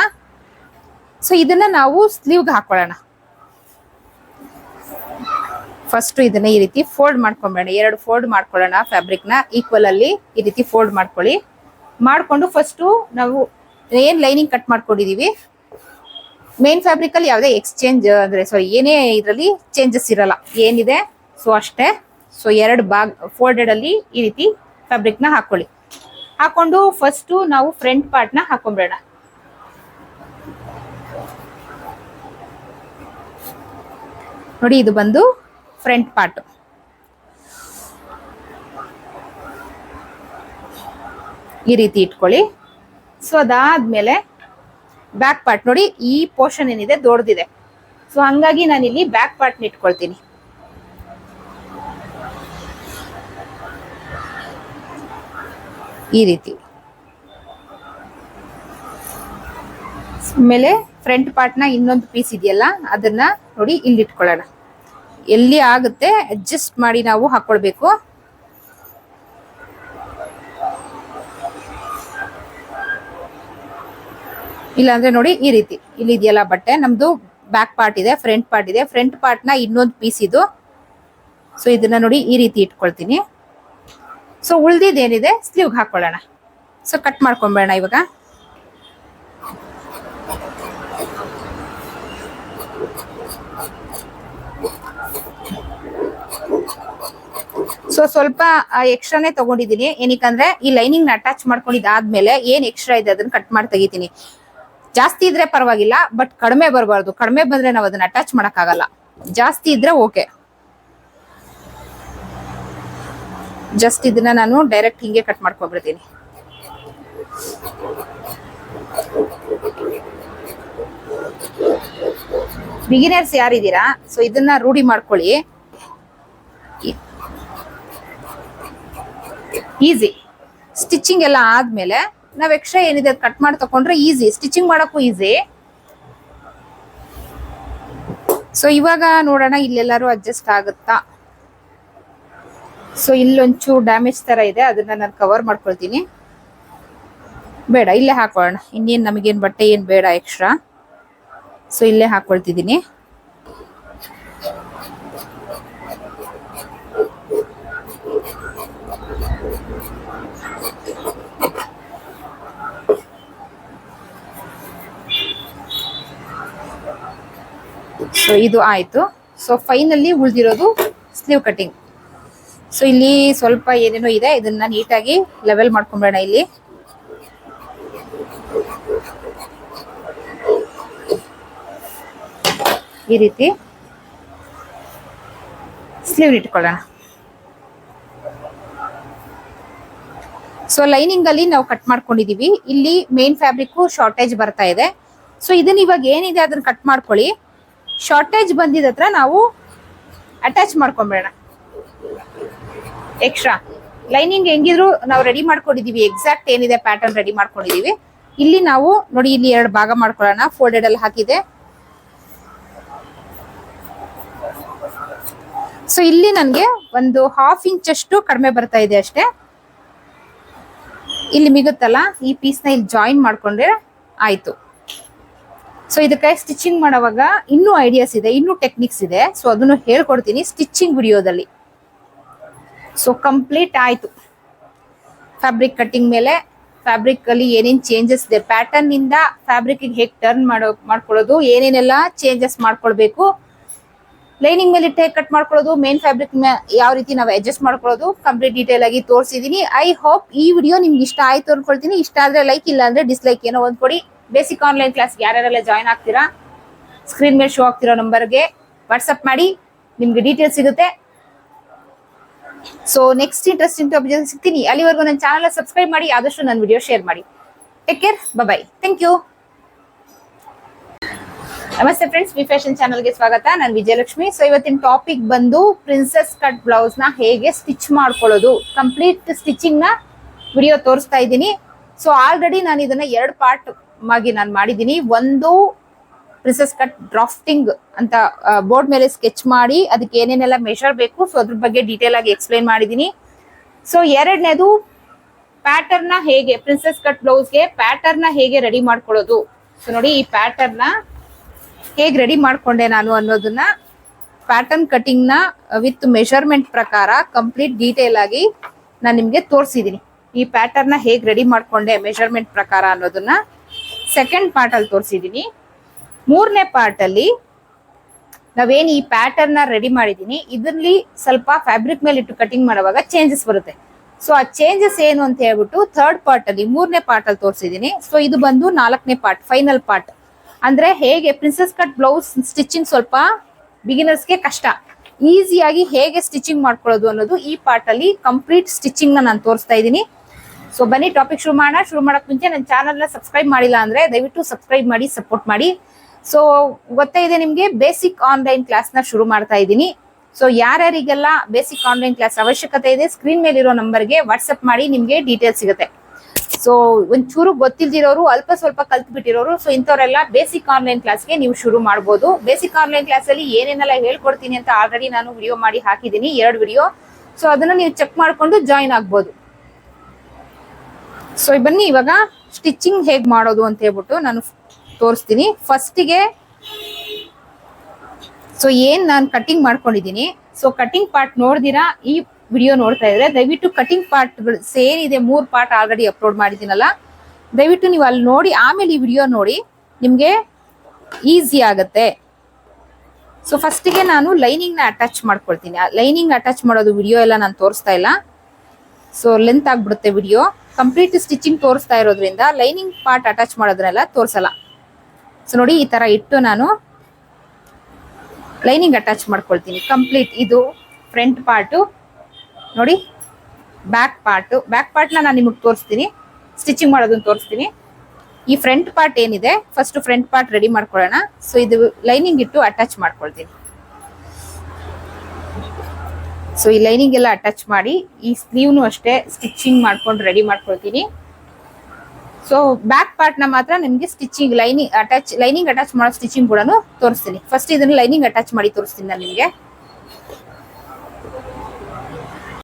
ಸೊ ಇದನ್ನ ನಾವು ಸ್ಲೀವ್ಗೆ ಹಾಕೊಳ್ಳೋಣ. ಫಸ್ಟ್ ಇದನ್ನ ಈ ರೀತಿ ಫೋಲ್ಡ್ ಮಾಡ್ಕೊಂಬೇಡ. ಎರಡು ಫೋಲ್ಡ್ ಮಾಡ್ಕೊಳ್ಳೋಣ ಫ್ಯಾಬ್ರಿಕ್ನ. ಈಕ್ವಲ್ ಅಲ್ಲಿ ಈ ರೀತಿ ಫೋಲ್ಡ್ ಮಾಡ್ಕೊಳ್ಳಿ. ಮಾಡ್ಕೊಂಡು ಫಸ್ಟ್ ನಾವು ಏನು ಲೈನಿಂಗ್ ಕಟ್ ಮಾಡ್ಕೊಂಡಿದೀವಿ? ಮೇನ್ ಫ್ಯಾಬ್ರಿಕ್ ಅಲ್ಲಿ ಯಾವುದೇ ಎಕ್ಸ್ಚೇಂಜ್ ಅಂದ್ರೆ ಸಾರಿ ಏನೇ ಇದರಲ್ಲಿ ಚೇಂಜಸ್ ಇರಲ್ಲ. ಏನಿದೆ? ಸೊ ಅಷ್ಟೇ. ಸೊ ಎರಡು ಬಾಗ್ ಫೋಲ್ಡೆಡ್ ಅಲ್ಲಿ ಈ ರೀತಿ ಫ್ಯಾಬ್ರಿಕ್ನ ಹಾಕೊಳ್ಳಿ. ಹಾಕೊಂಡು ಫಸ್ಟ್ ನಾವು ಫ್ರಂಟ್ ಪಾರ್ಟ್ನ ನೋಡಿ, ಇದು ಬಂದು ಫ್ರಂಟ್ ಪಾರ್ಟ್. ಈ ರೀತಿ ಇಟ್ಕೊಳ್ಳಿ. ಸೊ ಅದಾದ್ಮೇಲೆ ಬ್ಯಾಕ್ ಪಾರ್ಟ್ ನೋಡಿ ಈ ಪೋರ್ಷನ್ ಏನಿದೆ ದೊಡ್ಡದಿದೆ. ಸೊ ಹಂಗಾಗಿ ಇಲ್ಲಿ ಬ್ಯಾಕ್ ಪಾರ್ಟ್ ಇಟ್ಕೊಳ್ತೀನಿ. ಈ ರೀತಿ. ಆಮೇಲೆ ಫ್ರಂಟ್ ಪಾರ್ಟ್ನ ಇನ್ನೊಂದು ಪೀಸ್ ಇದೆಯಲ್ಲ, ಅದನ್ನ ನೋಡಿ ಇಲ್ಲಿ ಇಟ್ಕೊಳ್ಳೋಣ ಎಲ್ಲಿ ಆಗುತ್ತೆ ಅಡ್ಜಸ್ಟ್ ಮಾಡಿ ನಾವು ಹಾಕೊಳ್ಬೇಕು. ಇಲ್ಲಾಂದ್ರೆ ನೋಡಿ ಈ ರೀತಿ. ಇಲ್ಲಿ ಇದೆಯಲ್ಲ ಬಟ್ಟೆ, ನಮ್ದು ಬ್ಯಾಕ್ ಪಾರ್ಟ್ ಇದೆ ಫ್ರಂಟ್ ಪಾರ್ಟ್ ಇದೆ. ಫ್ರಂಟ್ ಪಾರ್ಟ್ನ ಇನ್ನೊಂದು ಪೀಸ್ ಇದು. ಸೊ ಇದನ್ನ ನೋಡಿ ಈ ರೀತಿ ಇಟ್ಕೊಳ್ತೀನಿ. ಸೊ ಉಳ್ದಿದ್ದೇನಿದೆ ಸ್ಲೀವ್ಗೆ ಸ್ಲೀವ್ ಹಾಕೊಳ್ಳೋಣ. ಸೊ ಕಟ್ ಮಾಡ್ಕೊಂಬೇಡ ಇವಾಗ. ಸೊ ಸ್ವಲ್ಪ ಎಕ್ಸ್ಟ್ರಾನೇ ತಗೊಂಡಿದ್ದೀನಿ ಏನಕ್ಕಂದ್ರೆ, ಈ ಲೈನಿಂಗ್ನ ಅಟ್ಯಾಚ್ ಮಾಡ್ಕೊಂಡಿದ್ದಾದ್ಮೇಲೆ ಏನ್ ಎಕ್ಸ್ಟ್ರಾ ಇದೆ ಅದನ್ನ ಕಟ್ ಮಾಡಿ ತೆಗಿತೀನಿ. ಜಾಸ್ತಿ ಇದ್ರೆ ಪರವಾಗಿಲ್ಲ ಬಟ್ ಕಡಿಮೆ ಬರಬಾರ್ದು. ಕಡಿಮೆ ಬಂದ್ರೆ ನಾವು ಅದನ್ನ ಅಟ್ಯಾಚ್ ಮಾಡೋಕ್ಕಾಗಲ್ಲ. ಜಾಸ್ತಿ ಇದ್ರೆ ಓಕೆ ಜಸ್ಟ್ ಇದನ್ನ ನಾನು ಡೈರೆಕ್ಟ್ ಹಿಂಗೆ ಕಟ್ ಮಾಡ್ಕೊಂಡ್ಬಿಡ್ತೀನಿ. ಬಿಗಿನರ್ಸ್ ಯಾರಿದ್ದೀರಾ? ಸೊ ಇದನ್ನ ರೂಢಿ ಮಾಡ್ಕೊಳ್ಳಿ. ಈಸಿ ಸ್ಟಿಚಿಂಗ್ ಎಲ್ಲ ಆದ್ಮೇಲೆ ನಾವ್ ಎಕ್ಸ್ಟ್ರಾ ಏನಿದೆ ಕಟ್ ಮಾಡಿ ತಕೊಂಡ್ರೆ ಈಸಿ ಸ್ಟಿಚಿಂಗ್ ಮಾಡಕ್ಕೂ ಈಸಿ ಸೊ ಇವಾಗ ನೋಡೋಣ ಇಲ್ಲೆಲ್ಲರೂ ಅಡ್ಜಸ್ಟ್ ಆಗುತ್ತಾ? ಸೊ ಇಲ್ಲೊಂಚೂರು ಡ್ಯಾಮೇಜ್ ತರ ಇದೆ. ಅದನ್ನ ನಾನು ಕವರ್ ಮಾಡ್ಕೊಳ್ತೀನಿ. ಬೇಡ, ಇಲ್ಲೇ ಹಾಕೊಳ್ಳೋಣ. ಇನ್ನೇನು ನಮಗೇನ್ ಬಟ್ಟೆ ಏನು ಬೇಡ ಎಕ್ಸ್ಟ್ರಾ ಸೊ ಇಲ್ಲೇ ಹಾಕೊಳ್ತಿದ್ದೀನಿ. ಸೊ ಇದು ಆಯ್ತು. ಸೊ ಫೈನಲ್ಲಿ ಉಳಿದಿರೋದು ಸ್ಲೀವ್ ಕಟಿಂಗ್ ಸೊ ಇಲ್ಲಿ ಸ್ವಲ್ಪ ಏನೇನೋ ಇದೆ, ಇದನ್ನ ನೀಟಾಗಿ ಲೆವೆಲ್ ಮಾಡ್ಕೊಂಬೇಡ ಇಲ್ಲಿ. ಈ ರೀತಿ ಸ್ಲೀವ್ ಇಟ್ಕೊಳ್ಳೋಣ. ಸೊ ಲೈನಿಂಗ್ ಅಲ್ಲಿ ನಾವು ಕಟ್ ಮಾಡ್ಕೊಂಡಿದೀವಿ. ಇಲ್ಲಿ ಮೇನ್ ಫ್ಯಾಬ್ರಿಕ್ ಶಾರ್ಟೇಜ್ ಬರ್ತಾ ಇದೆ. ಸೊ ಇದನ್ನ ಇವಾಗ ಏನಿದೆ, ಅದನ್ನ ಕಟ್ ಮಾಡ್ಕೊಳ್ಳಿ. ಶಾರ್ಟೇಜ್ ಬಂದಿದ ಹತ್ರ ನಾವು ಅಟ್ಯಾಚ್ ಮಾಡ್ಕೊಂಬೇಡ ಎಕ್ಸ್ಟ್ರಾ ಲೈನಿಂಗ್ ಹೆಂಗಿದ್ರು ನಾವು ರೆಡಿ ಮಾಡ್ಕೊಂಡಿದೀವಿ. ಎಕ್ಸಾಕ್ಟ್ ಏನಿದೆ ಪ್ಯಾಟರ್ನ್ ರೆಡಿ ಮಾಡ್ಕೊಂಡಿದೀವಿ. ಇಲ್ಲಿ ನಾವು ನೋಡಿ, ಇಲ್ಲಿ ಎರಡು ಭಾಗ ಮಾಡ್ಕೊಳ್ಳೋಣ. ಫೋಲ್ಡೆಡ್ ಅಲ್ಲಿ ಹಾಕಿದೆ. ಸೊ ಇಲ್ಲಿ ನನಗೆ ಒಂದು ಹಾಫ್ ಇಂಚ್ ಅಷ್ಟು ಕಡಿಮೆ ಬರ್ತಾ ಇದೆ ಅಷ್ಟೇ. ಇಲ್ಲಿ ಮಿಗುತ್ತಲ್ಲ, ಈ ಪೀಸ್ನ ಇಲ್ಲಿ ಜಾಯಿನ್ ಮಾಡ್ಕೊಂಡ್ರೆ ಆಯ್ತು. ಸೊ ಇದಕ್ಕೆ ಸ್ಟಿಚಿಂಗ್ ಮಾಡೋವಾಗ ಇನ್ನೂ ಐಡಿಯಾಸ್ ಇದೆ, ಇನ್ನೂ ಟೆಕ್ನಿಕ್ಸ್ ಇದೆ. ಸೊ ಅದನ್ನು ಹೇಳ್ಕೊಡ್ತೀನಿ ಸ್ಟಿಚಿಂಗ್ ವಿಡಿಯೋದಲ್ಲಿ ಸೊ ಕಂಪ್ಲೀಟ್ ಆಯ್ತು. ಫ್ಯಾಬ್ರಿಕ್ ಕಟ್ಟಿಂಗ್ ಮೇಲೆ ಫ್ಯಾಬ್ರಿಕ್ ಅಲ್ಲಿ ಏನೇನ್ ಚೇಂಜಸ್ ಇದೆ ಪ್ಯಾಟರ್ನ್ ಇಂದ ಫ್ಯಾಬ್ರಿಕ್ ಹೇಗೆ ಟರ್ನ್ ಮಾಡೋ, ಮಾಡ್ಕೊಳ್ಳೋದು, ಏನೇನೆಲ್ಲ ಚೇಂಜಸ್ ಮಾಡ್ಕೊಳ್ಬೇಕು. ಲೈನಿಂಗ್ ಮೇಲೆ ಇಟ್ಟು ಕಟ್ ಮಾಡ್ಕೊಳ್ಳೋದು ಮೇನ್ ಫ್ಯಾಬ್ರಿಕ್ ಯಾವ ರೀತಿ ನಾವು ಅಡ್ಜಸ್ಟ್ ಮಾಡ್ಕೊಳ್ಳೋದು ಕಂಪ್ಲೀಟ್ ಡೀಟೇಲ್ ಆಗಿ ತೋರಿಸಿದೀನಿ. ಐ ಹೋಪ್ ಈ ವಿಡಿಯೋ ನಿಮ್ಗೆ ಇಷ್ಟ ಆಯ್ತು ಅನ್ಕೊಳ್ತೀನಿ. ಇಷ್ಟ ಆದ್ರೆ ಲೈಕ್ ಇಲ್ಲ ಅಂದ್ರೆ ಡಿಸ್ಲೈಕ್ ಏನೋ ಒಂದ್ ಕೊಡಿ ಬೇಸಿಕ್ ಆನ್ಲೈನ್ ಕ್ಲಾಸ್ ಯಾರ್ಯಾರೆಲ್ಲ ಜಾಯ್ನ್ ಆಗ್ತೀರಾ? ಸ್ಕ್ರೀನ್ ಮೇಲೆ ಶೋ ಆಗ್ತಿರೋ ನಂಬರ್ಗೆ ವಾಟ್ಸಪ್ ಮಾಡಿ, ನಿಮ್ಗೆ ಡೀಟೇಲ್ಸ್ ಸಿಗುತ್ತೆ. ಸೊ ನೆಕ್ಸ್ಟ್ ಇಂಟ್ರೆಸ್ಟಿಂಗ್ ಟಾಪಿಕ್ ಸಿಗ್ತೀನಿ. ಅಲ್ಲಿವರೆಗೂ ನನ್ನ ಚಾನಲ್ ಸಬ್ಸ್ಕ್ರೈಬ್ ಮಾಡಿ, ಆದಷ್ಟು ನನ್ನ ವಿಡಿಯೋ ಶೇರ್ ಮಾಡಿ. Take care bye thank you ನಮಸ್ತೆ ಫ್ರೆಂಡ್ಸ್ ವಿ ಫ್ಯಾಷನ್ ಚಾನಲ್ಗೆ ಸ್ವಾಗತ. ನಾನು ವಿಜಯಲಕ್ಷ್ಮಿ. ಸೊ ಇವತ್ತಿನ ಟಾಪಿಕ್ ಬಂದು ಪ್ರಿನ್ಸೆಸ್ ಕಟ್ ಬ್ಲೌಸ್ನ ಹೇಗೆ ಸ್ಟಿಚ್ ಮಾಡ್ಕೊಳ್ಳೋದು? ಕಂಪ್ಲೀಟ್ ಸ್ಟಿಚಿಂಗ್ನ ವಿಡಿಯೋ ತೋರಿಸ್ತಾ ಇದ್ದೀನಿ. ಸೊ ಆಲ್ರೆಡಿ ನಾನು ಇದನ್ನ ಎರಡು ಪಾರ್ಟ್ ಆಗಿ ನಾನು ಮಾಡಿದ್ದೀನಿ. ಒಂದು ಪ್ರಿನ್ಸೆಸ್ ಕಟ್ ಡ್ರಾಫ್ಟಿಂಗ್ ಅಂತ ಬೋರ್ಡ್ ಮೇಲೆ ಸ್ಕೆಚ್ ಮಾಡಿ, ಅದಕ್ಕೆ ಏನೇನೆಲ್ಲ ಮೆಷರ್ ಬೇಕು ಸೊ ಅದ್ರ ಬಗ್ಗೆ ಡೀಟೇಲ್ ಆಗಿ ಎಕ್ಸ್ಪ್ಲೈನ್ ಮಾಡಿದ್ದೀನಿ. ಸೊ ಎರಡನೇದು ಪ್ಯಾಟರ್ನ್ ಹೇಗೆ ಪ್ರಿನ್ಸೆಸ್ ಕಟ್ ಬ್ಲೌಸ್ಗೆ ಪ್ಯಾಟರ್ನ್ ಹೇಗೆ ರೆಡಿ ಮಾಡ್ಕೊಳ್ಳೋದು? ಸೊ ನೋಡಿ, ಈ ಪ್ಯಾಟರ್ನ್ ಹೇಗೆ ರೆಡಿ ಮಾಡ್ಕೊಂಡೆ ನಾನು ಅನ್ನೋದನ್ನ ಪ್ಯಾಟರ್ನ್ ಕಟಿಂಗ್ನ ವಿತ್ ಮೆಷರ್ಮೆಂಟ್ ಪ್ರಕಾರ ಕಂಪ್ಲೀಟ್ ಡೀಟೇಲ್ ಆಗಿ ನಾನು ನಿಮಗೆ ತೋರಿಸಿದ್ದೀನಿ. ಈ ಪ್ಯಾಟರ್ನ್ ಹೇಗೆ ರೆಡಿ ಮಾಡ್ಕೊಂಡೆ ಮೆಷರ್ಮೆಂಟ್ ಪ್ರಕಾರ ಅನ್ನೋದನ್ನ. ಸೆಕೆಂಡ್ ಪಾರ್ಟ್ ಅಲ್ಲಿ ತೋರಿಸಿದೀನಿ. ಮೂರನೇ ಪಾರ್ಟ್ ಅಲ್ಲಿ ನಾವೇನ್ ಈ ಪ್ಯಾಟರ್ನ್ ರೆಡಿ ಮಾಡಿದೀನಿ, ಇದರಲ್ಲಿ ಸ್ವಲ್ಪ ಫ್ಯಾಬ್ರಿಕ್ ಮೇಲೆ ಇಟ್ಟು ಕಟಿಂಗ್ ಮಾಡುವಾಗ ಚೇಂಜಸ್ ಬರುತ್ತೆ. ಸೊ ಆ ಚೇಂಜಸ್ ಏನು ಅಂತ ಹೇಳ್ಬಿಟ್ಟು ಥರ್ಡ್ ಪಾರ್ಟ್ ಅಲ್ಲಿ ಮೂರನೇ ಪಾರ್ಟ್ ಅಲ್ಲಿ ತೋರಿಸಿದೀನಿ. ಸೊ ಇದು ಬಂದು ನಾಲ್ಕನೇ ಪಾರ್ಟ್ ಫೈನಲ್ ಪಾರ್ಟ್ ಅಂದ್ರೆ ಹೇಗೆ ಪ್ರಿನ್ಸಸ್ ಕಟ್ ಬ್ಲೌಸ್ ಸ್ಟಿಚಿಂಗ್ ಸ್ವಲ್ಪ ಬಿಗಿನರ್ಸ್ಗೆ ಕಷ್ಟ. ಈಸಿಯಾಗಿ ಹೇಗೆ ಸ್ಟಿಚಿಂಗ್ ಮಾಡ್ಕೊಳ್ಳೋದು ಅನ್ನೋದು ಈ ಪಾರ್ಟ್ ಅಲ್ಲಿ ಕಂಪ್ಲೀಟ್ ಸ್ಟಿಚಿಂಗ್ ನಾನು ತೋರಿಸ್ತಾ ಇದ್ದೀನಿ. ಸೊ ಬನ್ನಿ ಟಾಪಿಕ್ ಶುರು ಮಾಡೋಣ. ಶುರು ಮಾಡಕ್ ಮುಂಚೆ ನನ್ನ ಚಾನಲ್ನ ಸಬ್ಸ್ಕ್ರೈಬ್ ಮಾಡಿಲ್ಲ ಅಂದ್ರೆ ದಯವಿಟ್ಟು ಸಬ್ಸ್ಕ್ರೈಬ್ ಮಾಡಿ ಸಪೋರ್ಟ್ ಮಾಡಿ. ಸೊ ಗೊತ್ತೇ ಇದೆ ನಿಮಗೆ ಬೇಸಿಕ್ ಆನ್ಲೈನ್ ಕ್ಲಾಸ್ನ ಶುರು ಮಾಡ್ತಾ ಇದ್ದೀನಿ. ಸೊ ಯಾರ್ಯಾರಿಗೆಲ್ಲ ಬೇಸಿಕ್ ಆನ್ಲೈನ್ ಕ್ಲಾಸ್ ಅವಶ್ಯಕತೆ ಇದೆ ಸ್ಕ್ರೀನ್ ಮೇಲಿರೋ ನಂಬರ್ಗೆ ವಾಟ್ಸಪ್ ಮಾಡಿ, ನಿಮಗೆ ಡೀಟೇಲ್ ಸಿಗುತ್ತೆ. ಸೊ ಒಂಚೂರು ಗೊತ್ತಿಲ್ದಿರೋರು, ಅಲ್ಪ ಸ್ವಲ್ಪ ಕಲ್ತ್ ಬಿಟ್ಟಿರೋರು ಸೊ ಇಂಥವರೆಲ್ಲ ಬೇಸಿಕ್ ಆನ್ಲೈನ್ ಕ್ಲಾಸ್ಗೆ ನೀವು ಶುರು ಮಾಡ್ಬೋದು. ಬೇಸಿಕ್ ಆನ್ಲೈನ್ ಕ್ಲಾಸ್ ಅಲ್ಲಿ ಏನೇನೆಲ್ಲ ಹೇಳ್ಕೊಡ್ತೀನಿ ಅಂತ ಆಲ್ರೆಡಿ ನಾನು ವಿಡಿಯೋ ಮಾಡಿ ಹಾಕಿದ್ದೀನಿ, ಎರಡು ವಿಡಿಯೋ ಸೊ ಅದನ್ನ ನೀವು ಚೆಕ್ ಮಾಡ್ಕೊಂಡು ಜಾಯಿನ್ ಆಗ್ಬೋದು. ಸೊ ಬನ್ನಿ, ಇವಾಗ ಸ್ಟಿಚಿಂಗ್ ಹೇಗ್ ಮಾಡೋದು ಅಂತ ಹೇಳ್ಬಿಟ್ಟು ನಾನು ತೋರಿಸ್ತೀನಿ. ಫಸ್ಟಿಗೆ ಸೊ ಏನ್ ನಾನು ಕಟಿಂಗ್ ಮಾಡ್ಕೊಂಡಿದ್ದೀನಿ? ಸೊ ಕಟಿಂಗ್ ಪಾರ್ಟ್ ನೋಡ್ದಿರಾ? ಈ ವಿಡಿಯೋ ನೋಡ್ತಾ ಇದ್ರೆ ದಯವಿಟ್ಟು ಕಟಿಂಗ್ ಪಾರ್ಟ್ಗಳು ಸೇರಿದೆ, ಮೂರ್ ಪಾರ್ಟ್ ಆಲ್ರೆಡಿ ಅಪ್ಲೋಡ್ ಮಾಡಿದ್ದೀನಲ್ಲ. ದಯವಿಟ್ಟು ನೀವು ಅಲ್ಲಿ ನೋಡಿ, ಆಮೇಲೆ ಈ ವಿಡಿಯೋ ನೋಡಿ, ನಿಮ್ಗೆ ಈಸಿ ಆಗತ್ತೆ. ಸೊ ಫಸ್ಟಿಗೆ ನಾನು ಲೈನಿಂಗ್ನ ಅಟ್ಯಾಚ್ ಮಾಡ್ಕೊಳ್ತೀನಿ. ಲೈನಿಂಗ್ ಅಟ್ಯಾಚ್ ಮಾಡೋದು ವಿಡಿಯೋ ಎಲ್ಲ ನಾನು ತೋರಿಸ್ತಾ ಇಲ್ಲ. ಸೊ ಲೆಂತ್ ಆಗ್ಬಿಡುತ್ತೆ ವಿಡಿಯೋ ಕಂಪ್ಲೀಟ್ ಸ್ಟಿಚಿಂಗ್ ತೋರಿಸ್ತಾ ಇರೋದ್ರಿಂದ ಲೈನಿಂಗ್ ಪಾರ್ಟ್ ಅಟ್ಯಾಚ್ ಮಾಡೋದ್ರೆಲ್ಲ ತೋರಿಸಲ್ಲ. ಸೊ ನೋಡಿ ಈ ತರ ಇಟ್ಟು ನಾನು ಲೈನಿಂಗ್ ಅಟ್ಯಾಚ್ ಮಾಡ್ಕೊಳ್ತೀನಿ. ಕಂಪ್ಲೀಟ್ ಇದು ಫ್ರಂಟ್ ಪಾರ್ಟು ನೋಡಿ ಬ್ಯಾಕ್ ಪಾರ್ಟು ಬ್ಯಾಕ್ ಪಾರ್ಟ್ನ ನಾನು ನಿಮಗೆ ತೋರಿಸ್ತೀನಿ. ಸ್ಟಿಚಿಂಗ್ ಮಾಡೋದನ್ನ ತೋರಿಸ್ತೀನಿ. ಈ ಫ್ರಂಟ್ ಪಾರ್ಟ್ ಏನಿದೆ ಫಸ್ಟ್ ಫ್ರಂಟ್ ಪಾರ್ಟ್ ರೆಡಿ ಮಾಡ್ಕೊಳ್ಳೋಣ. ಸೊ ಇದು ಲೈನಿಂಗ್ ಇಟ್ಟು ಅಟ್ಯಾಚ್ ಮಾಡ್ಕೊಳ್ತೀನಿ. ಸೊ ಈ ಲೈನಿಂಗ್ ಎಲ್ಲ ಅಟ್ಯಾಚ್ ಮಾಡಿ, ಈ ಸ್ಲೀವ್ನು ಅಷ್ಟೇ ಸ್ಟಿಚಿಂಗ್ ಮಾಡ್ಕೊಂಡು ರೆಡಿ ಮಾಡ್ಕೊಳ್ತೀನಿ. ಸೊ ಬ್ಯಾಕ್ ಪಾರ್ಟ್ನ ಮಾತ್ರ ನಿಮಗೆ stitching lining attach lining attach ಮಾಡೋ ಸ್ಟಿಚಿಂಗ್ ಕೂಡ ತೋರಿಸ್ತೀನಿ. ಫಸ್ಟ್ ಇದನ್ನ ಲೈನಿಂಗ್ ಅಟ್ಯಾಚ್ ಮಾಡಿ ತೋರಿಸ್ತೀನಿ ನಾನು ನಿಮಗೆ.